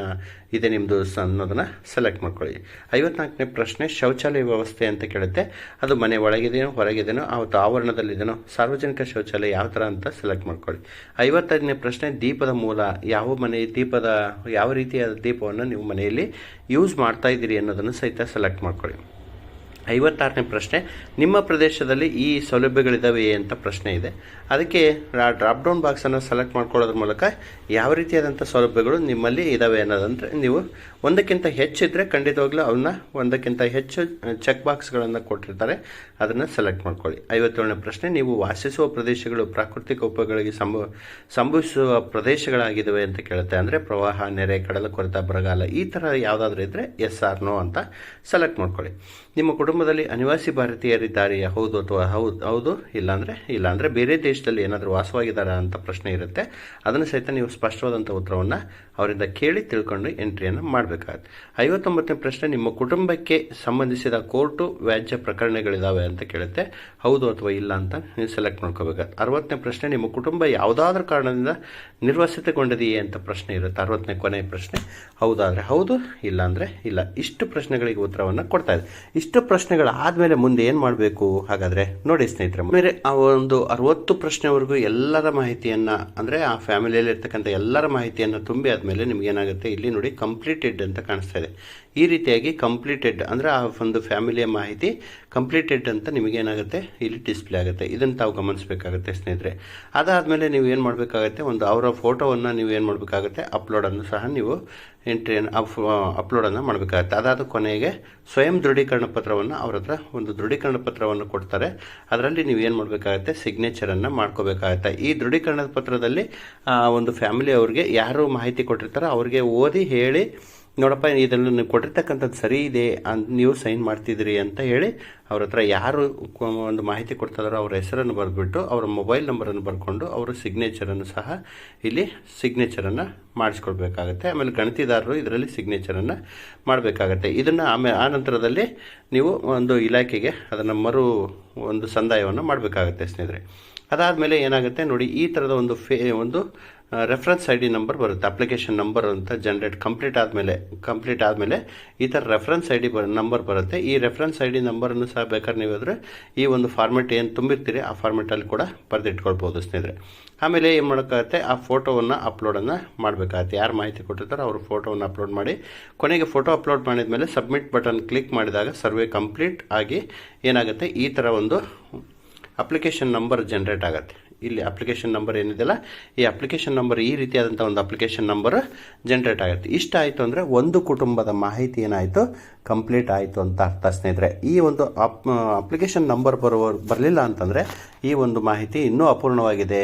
ಇದೆ ನಿಮ್ಮದು ಅನ್ನೋದನ್ನು ಸೆಲೆಕ್ಟ್ ಮಾಡ್ಕೊಳ್ಳಿ. ಐವತ್ನಾಲ್ಕನೇ ಪ್ರಶ್ನೆ, ಶೌಚಾಲಯ ವ್ಯವಸ್ಥೆ ಅಂತ ಕೇಳುತ್ತೆ. ಅದು ಮನೆ ಒಳಗಿದೆಯೋ, ಹೊರಗಿದೆಯೋ ಅವತ್ತು ಆವರಣದಲ್ಲಿದೆಯೋ, ಸಾರ್ವಜನಿಕ ಶೌಚಾಲಯ ಯಾವ ಥರ ಅಂತ ಸೆಲೆಕ್ಟ್ ಮಾಡ್ಕೊಳ್ಳಿ. ಐವತ್ತೈದನೇ ಪ್ರಶ್ನೆ, ದೀಪದ ಮೂಲ ಯಾವ ಮನೆ, ದೀಪದ ಯಾವ ರೀತಿಯಾದ ದೀಪವನ್ನು ನೀವು ಮನೆಯಲ್ಲಿ ಯೂಸ್ ಮಾಡ್ತಾ ಇದ್ದೀರಿ ಅನ್ನೋದನ್ನು ಸಹಿತ ಸೆಲೆಕ್ಟ್ ಮಾಡ್ಕೊಳ್ಳಿ. ಐವತ್ತಾರನೇ ಪ್ರಶ್ನೆ, ನಿಮ್ಮ ಪ್ರದೇಶದಲ್ಲಿ ಈ ಸೌಲಭ್ಯಗಳಿದ್ದಾವೆಯೇ ಅಂತ ಪ್ರಶ್ನೆ ಇದೆ. ಅದಕ್ಕೆ ಡ್ರಾಪ್ ಡೌನ್ ಬಾಕ್ಸನ್ನು ಸೆಲೆಕ್ಟ್ ಮಾಡ್ಕೊಳ್ಳೋದ್ರ ಮೂಲಕ ಯಾವ ರೀತಿಯಾದಂಥ ಸೌಲಭ್ಯಗಳು ನಿಮ್ಮಲ್ಲಿ ಇದ್ದಾವೆ ಅನ್ನೋದಂದರೆ ನೀವು ಒಂದಕ್ಕಿಂತ ಹೆಚ್ಚಿದ್ರೆ ಖಂಡಿತವಾಗ್ಲೂ ಅವನ್ನ ಒಂದಕ್ಕಿಂತ ಹೆಚ್ಚು ಚೆಕ್ ಬಾಕ್ಸ್ಗಳನ್ನು ಕೊಟ್ಟಿರ್ತಾರೆ. ಅದನ್ನು ಸೆಲೆಕ್ಟ್ ಮಾಡ್ಕೊಳ್ಳಿ. ಐವತ್ತೇಳನೇ ಪ್ರಶ್ನೆ, ನೀವು ವಾಸಿಸುವ ಪ್ರದೇಶಗಳು ಪ್ರಾಕೃತಿಕ ಉಪಗಳಿಗೆ ಸಂಭವ ಸಂಭವಿಸುವ ಪ್ರದೇಶಗಳಾಗಿದ್ದಾವೆ ಅಂತ ಕೇಳುತ್ತೆ ಅಂದರೆ ಪ್ರವಾಹ, ನೆರೆ ಕಡಲ ಕೊರೆತ ಬರಗಾಲ ಈ ಥರ ಯಾವುದಾದ್ರೂ ಇದ್ದರೆ ಎಸ್ ಆರ್ ನೋ ಅಂತ ಸೆಲೆಕ್ಟ್ ಮಾಡ್ಕೊಳ್ಳಿ. ನಿಮ್ಮ ಕುಟುಂಬದಲ್ಲಿ ಅನಿವಾಸಿ ಭಾರತೀಯರಿದ್ದಾರೆಯಾ ಹೌದು ಅಥವಾ ಹೌದು ಹೌದು, ಇಲ್ಲಾಂದರೆ ಇಲ್ಲಾಂದರೆ ಬೇರೆ ದೇಶದಲ್ಲಿ ಏನಾದರೂ ವಾಸವಾಗಿದ್ದಾರಾ ಅಂತ ಪ್ರಶ್ನೆ ಇರುತ್ತೆ. ಅದನ್ನು ಸಹಿತ ನೀವು ಸ್ಪಷ್ಟವಾದಂಥ ಉತ್ತರವನ್ನು ಅವರಿಂದ ಕೇಳಿ ತಿಳ್ಕೊಂಡು ಎಂಟ್ರಿಯನ್ನು ಮಾಡಬೇಕಾಗುತ್ತೆ. ಐವತ್ತೊಂಬತ್ತನೇ ಪ್ರಶ್ನೆ, ನಿಮ್ಮ ಕುಟುಂಬಕ್ಕೆ ಸಂಬಂಧಿಸಿದ ಕೋರ್ಟು ವ್ಯಾಜ್ಯ ಪ್ರಕರಣಗಳಿದ್ದಾವೆ ಅಂತ ಕೇಳುತ್ತೆ. ಹೌದು ಅಥವಾ ಇಲ್ಲ ಅಂತ ನೀವು ಸೆಲೆಕ್ಟ್ ಮಾಡ್ಕೋಬೇಕಾಗುತ್ತೆ. ಅರವತ್ತನೇ ಪ್ರಶ್ನೆ, ನಿಮ್ಮ ಕುಟುಂಬ ಯಾವುದಾದ್ರೂ ಕಾರಣದಿಂದ ನಿರ್ವಸಿತಗೊಂಡಿದೆಯೇ ಅಂತ ಪ್ರಶ್ನೆ ಇರುತ್ತೆ. ಅರವತ್ತನೇ ಕೊನೆಯ ಪ್ರಶ್ನೆ, ಹೌದಾದರೆ ಹೌದು, ಇಲ್ಲಾಂದರೆ ಇಲ್ಲ. ಇಷ್ಟು ಪ್ರಶ್ನೆಗಳಿಗೆ ಉತ್ತರವನ್ನು ಕೊಡ್ತಾ ಇದೆ. ಇಷ್ಟು ಪ್ರಶ್ನೆಗಳಾದಮೇಲೆ ಮುಂದೆ ಏನು ಮಾಡಬೇಕು ಹಾಗಾದರೆ? ನೋಡಿ ಸ್ನೇಹಿತರೆ, ಮೇಲೆ ಆ ಒಂದು ಅರವತ್ತು ಪ್ರಶ್ನೆವರೆಗೂ ಎಲ್ಲರ ಮಾಹಿತಿಯನ್ನು, ಅಂದರೆ ಆ ಫ್ಯಾಮಿಲಿಯಲ್ಲಿ ಇರ್ತಕ್ಕಂಥ ಎಲ್ಲರ ಮಾಹಿತಿಯನ್ನು ತುಂಬಿ ಆದಮೇಲೆ ನಿಮ್ಗೆ ಏನಾಗುತ್ತೆ ಇಲ್ಲಿ ನೋಡಿ ಕಂಪ್ಲೀಟೆಡ್ ಅಂತ ಕಾಣಿಸ್ತಾ ಇದೆ. ಈ ರೀತಿಯಾಗಿ ಕಂಪ್ಲೀಟೆಡ್ ಅಂದರೆ ಆ ಒಂದು ಫ್ಯಾಮಿಲಿಯ ಮಾಹಿತಿ ಕಂಪ್ಲೀಟೆಡ್ ಅಂತ ನಿಮಗೇನಾಗುತ್ತೆ? ಇಲ್ಲಿ ಡಿಸ್ಪ್ಲೇ ಆಗುತ್ತೆ. ಇದನ್ನು ತಾವು ಗಮನಿಸಬೇಕಾಗುತ್ತೆ ಸ್ನೇಹಿತರೆ. ಅದಾದಮೇಲೆ ನೀವು ಏನು ಮಾಡಬೇಕಾಗುತ್ತೆ? ಒಂದು ಅವರ ಫೋಟೋವನ್ನು ನೀವು ಏನು ಮಾಡಬೇಕಾಗುತ್ತೆ? ಅಪ್ಲೋಡನ್ನು ಸಹ ನೀವು ಎಂಟ್ರಿ ಅಪ್ಲೋಡನ್ನು ಮಾಡಬೇಕಾಗುತ್ತೆ. ಅದಾದ ಕೊನೆಗೆ ಸ್ವಯಂ ದೃಢೀಕರಣ ಪತ್ರವನ್ನು ಅವ್ರ ಹತ್ರ, ಒಂದು ದೃಢೀಕರಣ ಪತ್ರವನ್ನು ಕೊಡ್ತಾರೆ. ಅದರಲ್ಲಿ ನೀವು ಏನು ಮಾಡಬೇಕಾಗುತ್ತೆ? ಸಿಗ್ನೇಚರನ್ನು ಮಾಡ್ಕೋಬೇಕಾಗುತ್ತೆ. ಈ ದೃಢೀಕರಣ ಪತ್ರದಲ್ಲಿ ಒಂದು ಫ್ಯಾಮಿಲಿ ಅವ್ರಿಗೆ ಯಾರು ಮಾಹಿತಿ ಕೊಟ್ಟಿರ್ತಾರೋ ಅವ್ರಿಗೆ ಓದಿ ಹೇಳಿ ನೋಡಪ್ಪ ಇದನ್ನು ಕೊಟ್ಟಿರ್ತಕ್ಕಂಥದ್ದು ಸರಿ ಇದೆ ಅಂತ ನೀವು ಸೈನ್ ಮಾಡ್ತಿದ್ದೀರಿ ಅಂತ ಹೇಳಿ ಅವ್ರ ಹತ್ರ ಯಾರು ಒಂದು ಮಾಹಿತಿ ಕೊಡ್ತಾರೋ ಅವ್ರ ಹೆಸರನ್ನು ಬರೆದ್ಬಿಟ್ಟು ಅವರ ಮೊಬೈಲ್ ನಂಬರನ್ನು ಬರ್ಕೊಂಡು ಅವರ ಸಿಗ್ನೇಚರನ್ನು ಸಹ ಇಲ್ಲಿ ಸಿಗ್ನೇಚರನ್ನು ಮಾಡಿಸ್ಕೊಳ್ಬೇಕಾಗತ್ತೆ ಆಮೇಲೆ ಗಣತಿದಾರರು ಇದರಲ್ಲಿ ಸಿಗ್ನೇಚರನ್ನು ಮಾಡಬೇಕಾಗತ್ತೆ. ಇದನ್ನು ಆಮೇಲೆ ಆ ನಂತರದಲ್ಲಿ ನೀವು ಒಂದು ಇಲಾಖೆಗೆ ಅದನ್ನು ಮರು ಒಂದು ಸಂದಾಯವನ್ನು ಮಾಡಬೇಕಾಗತ್ತೆ ಸ್ನೇಹಿತರೆ. ಅದಾದಮೇಲೆ ಏನಾಗುತ್ತೆ ನೋಡಿ, ಈ ಥರದ ಒಂದು ಫೇ, ಒಂದು ರೆಫರೆನ್ಸ್ ಐ ಡಿ ನಂಬರ್ ಬರುತ್ತೆ ಅಪ್ಲಿಕೇಶನ್ ನಂಬರ್ ಅಂತ ಜನ್ರೇಟ್ ಕಂಪ್ಲೀಟ್ ಆದಮೇಲೆ ಕಂಪ್ಲೀಟ್ ಆದಮೇಲೆ ಈ ಥರ ರೆಫರೆನ್ಸ್ ಐ ಡಿ ಬ ನಂಬರ್ ಬರುತ್ತೆ. ಈ ರೆಫರೆನ್ಸ್ ಐ ಡಿ ನಂಬರನ್ನು ಸಹ ಬೇಕಾದ್ರೆ ನೀವು ಹೋದರೆ ಈ ಒಂದು ಫಾರ್ಮೆಟ್ ಏನು ತುಂಬಿರ್ತೀರಿ, ಆ ಫಾರ್ಮೆಟಲ್ಲಿ ಕೂಡ ಬರೆದಿಟ್ಕೊಳ್ಬೋದು ಸ್ನೇಹಿತರೆ. ಆಮೇಲೆ ಏನು ಮಾಡೋಕ್ಕಾಗುತ್ತೆ? ಆ ಫೋಟೋವನ್ನು ಅಪ್ಲೋಡನ್ನು ಮಾಡಬೇಕಾಗುತ್ತೆ. ಯಾರು ಮಾಹಿತಿ ಕೊಟ್ಟಿರ್ತಾರೋ ಅವರು ಫೋಟೋವನ್ನು ಅಪ್ಲೋಡ್ ಮಾಡಿ, ಕೊನೆಗೆ ಫೋಟೋ ಅಪ್ಲೋಡ್ ಮಾಡಿದ ಮೇಲೆ ಸಬ್ಮಿಟ್ ಬಟನ್ ಕ್ಲಿಕ್ ಮಾಡಿದಾಗ ಸರ್ವೆ ಕಂಪ್ಲೀಟ್ ಆಗಿ ಏನಾಗುತ್ತೆ? ಈ ಥರ ಒಂದು ಅಪ್ಲಿಕೇಶನ್ ನಂಬರ್ ಜನ್ರೇಟ್ ಆಗುತ್ತೆ. ಇಲ್ಲಿ ಅಪ್ಲಿಕೇಶನ್ ನಂಬರ್ ಏನಿದೆಯಲ್ಲ, ಈ ಅಪ್ಲಿಕೇಶನ್ ನಂಬರ್ ಈ ರೀತಿಯಾದಂಥ ಒಂದು ಅಪ್ಲಿಕೇಶನ್ ನಂಬರ್ ಜನ್ರೇಟ್ ಆಗುತ್ತೆ. ಇಷ್ಟ ಆಯಿತು ಅಂದರೆ ಒಂದು ಕುಟುಂಬದ ಮಾಹಿತಿ ಏನಾಯಿತು? ಕಂಪ್ಲೀಟ್ ಆಯಿತು ಅಂತ ಅರ್ಥ ಸ್ನೇಹಿತರೆ. ಈ ಒಂದು ಅಪ್ ಅಪ್ಲಿಕೇಶನ್ ನಂಬರ್ ಬರುವ ಬರಲಿಲ್ಲ ಅಂತಂದರೆ ಈ ಒಂದು ಮಾಹಿತಿ ಇನ್ನೂ ಅಪೂರ್ಣವಾಗಿದೆ.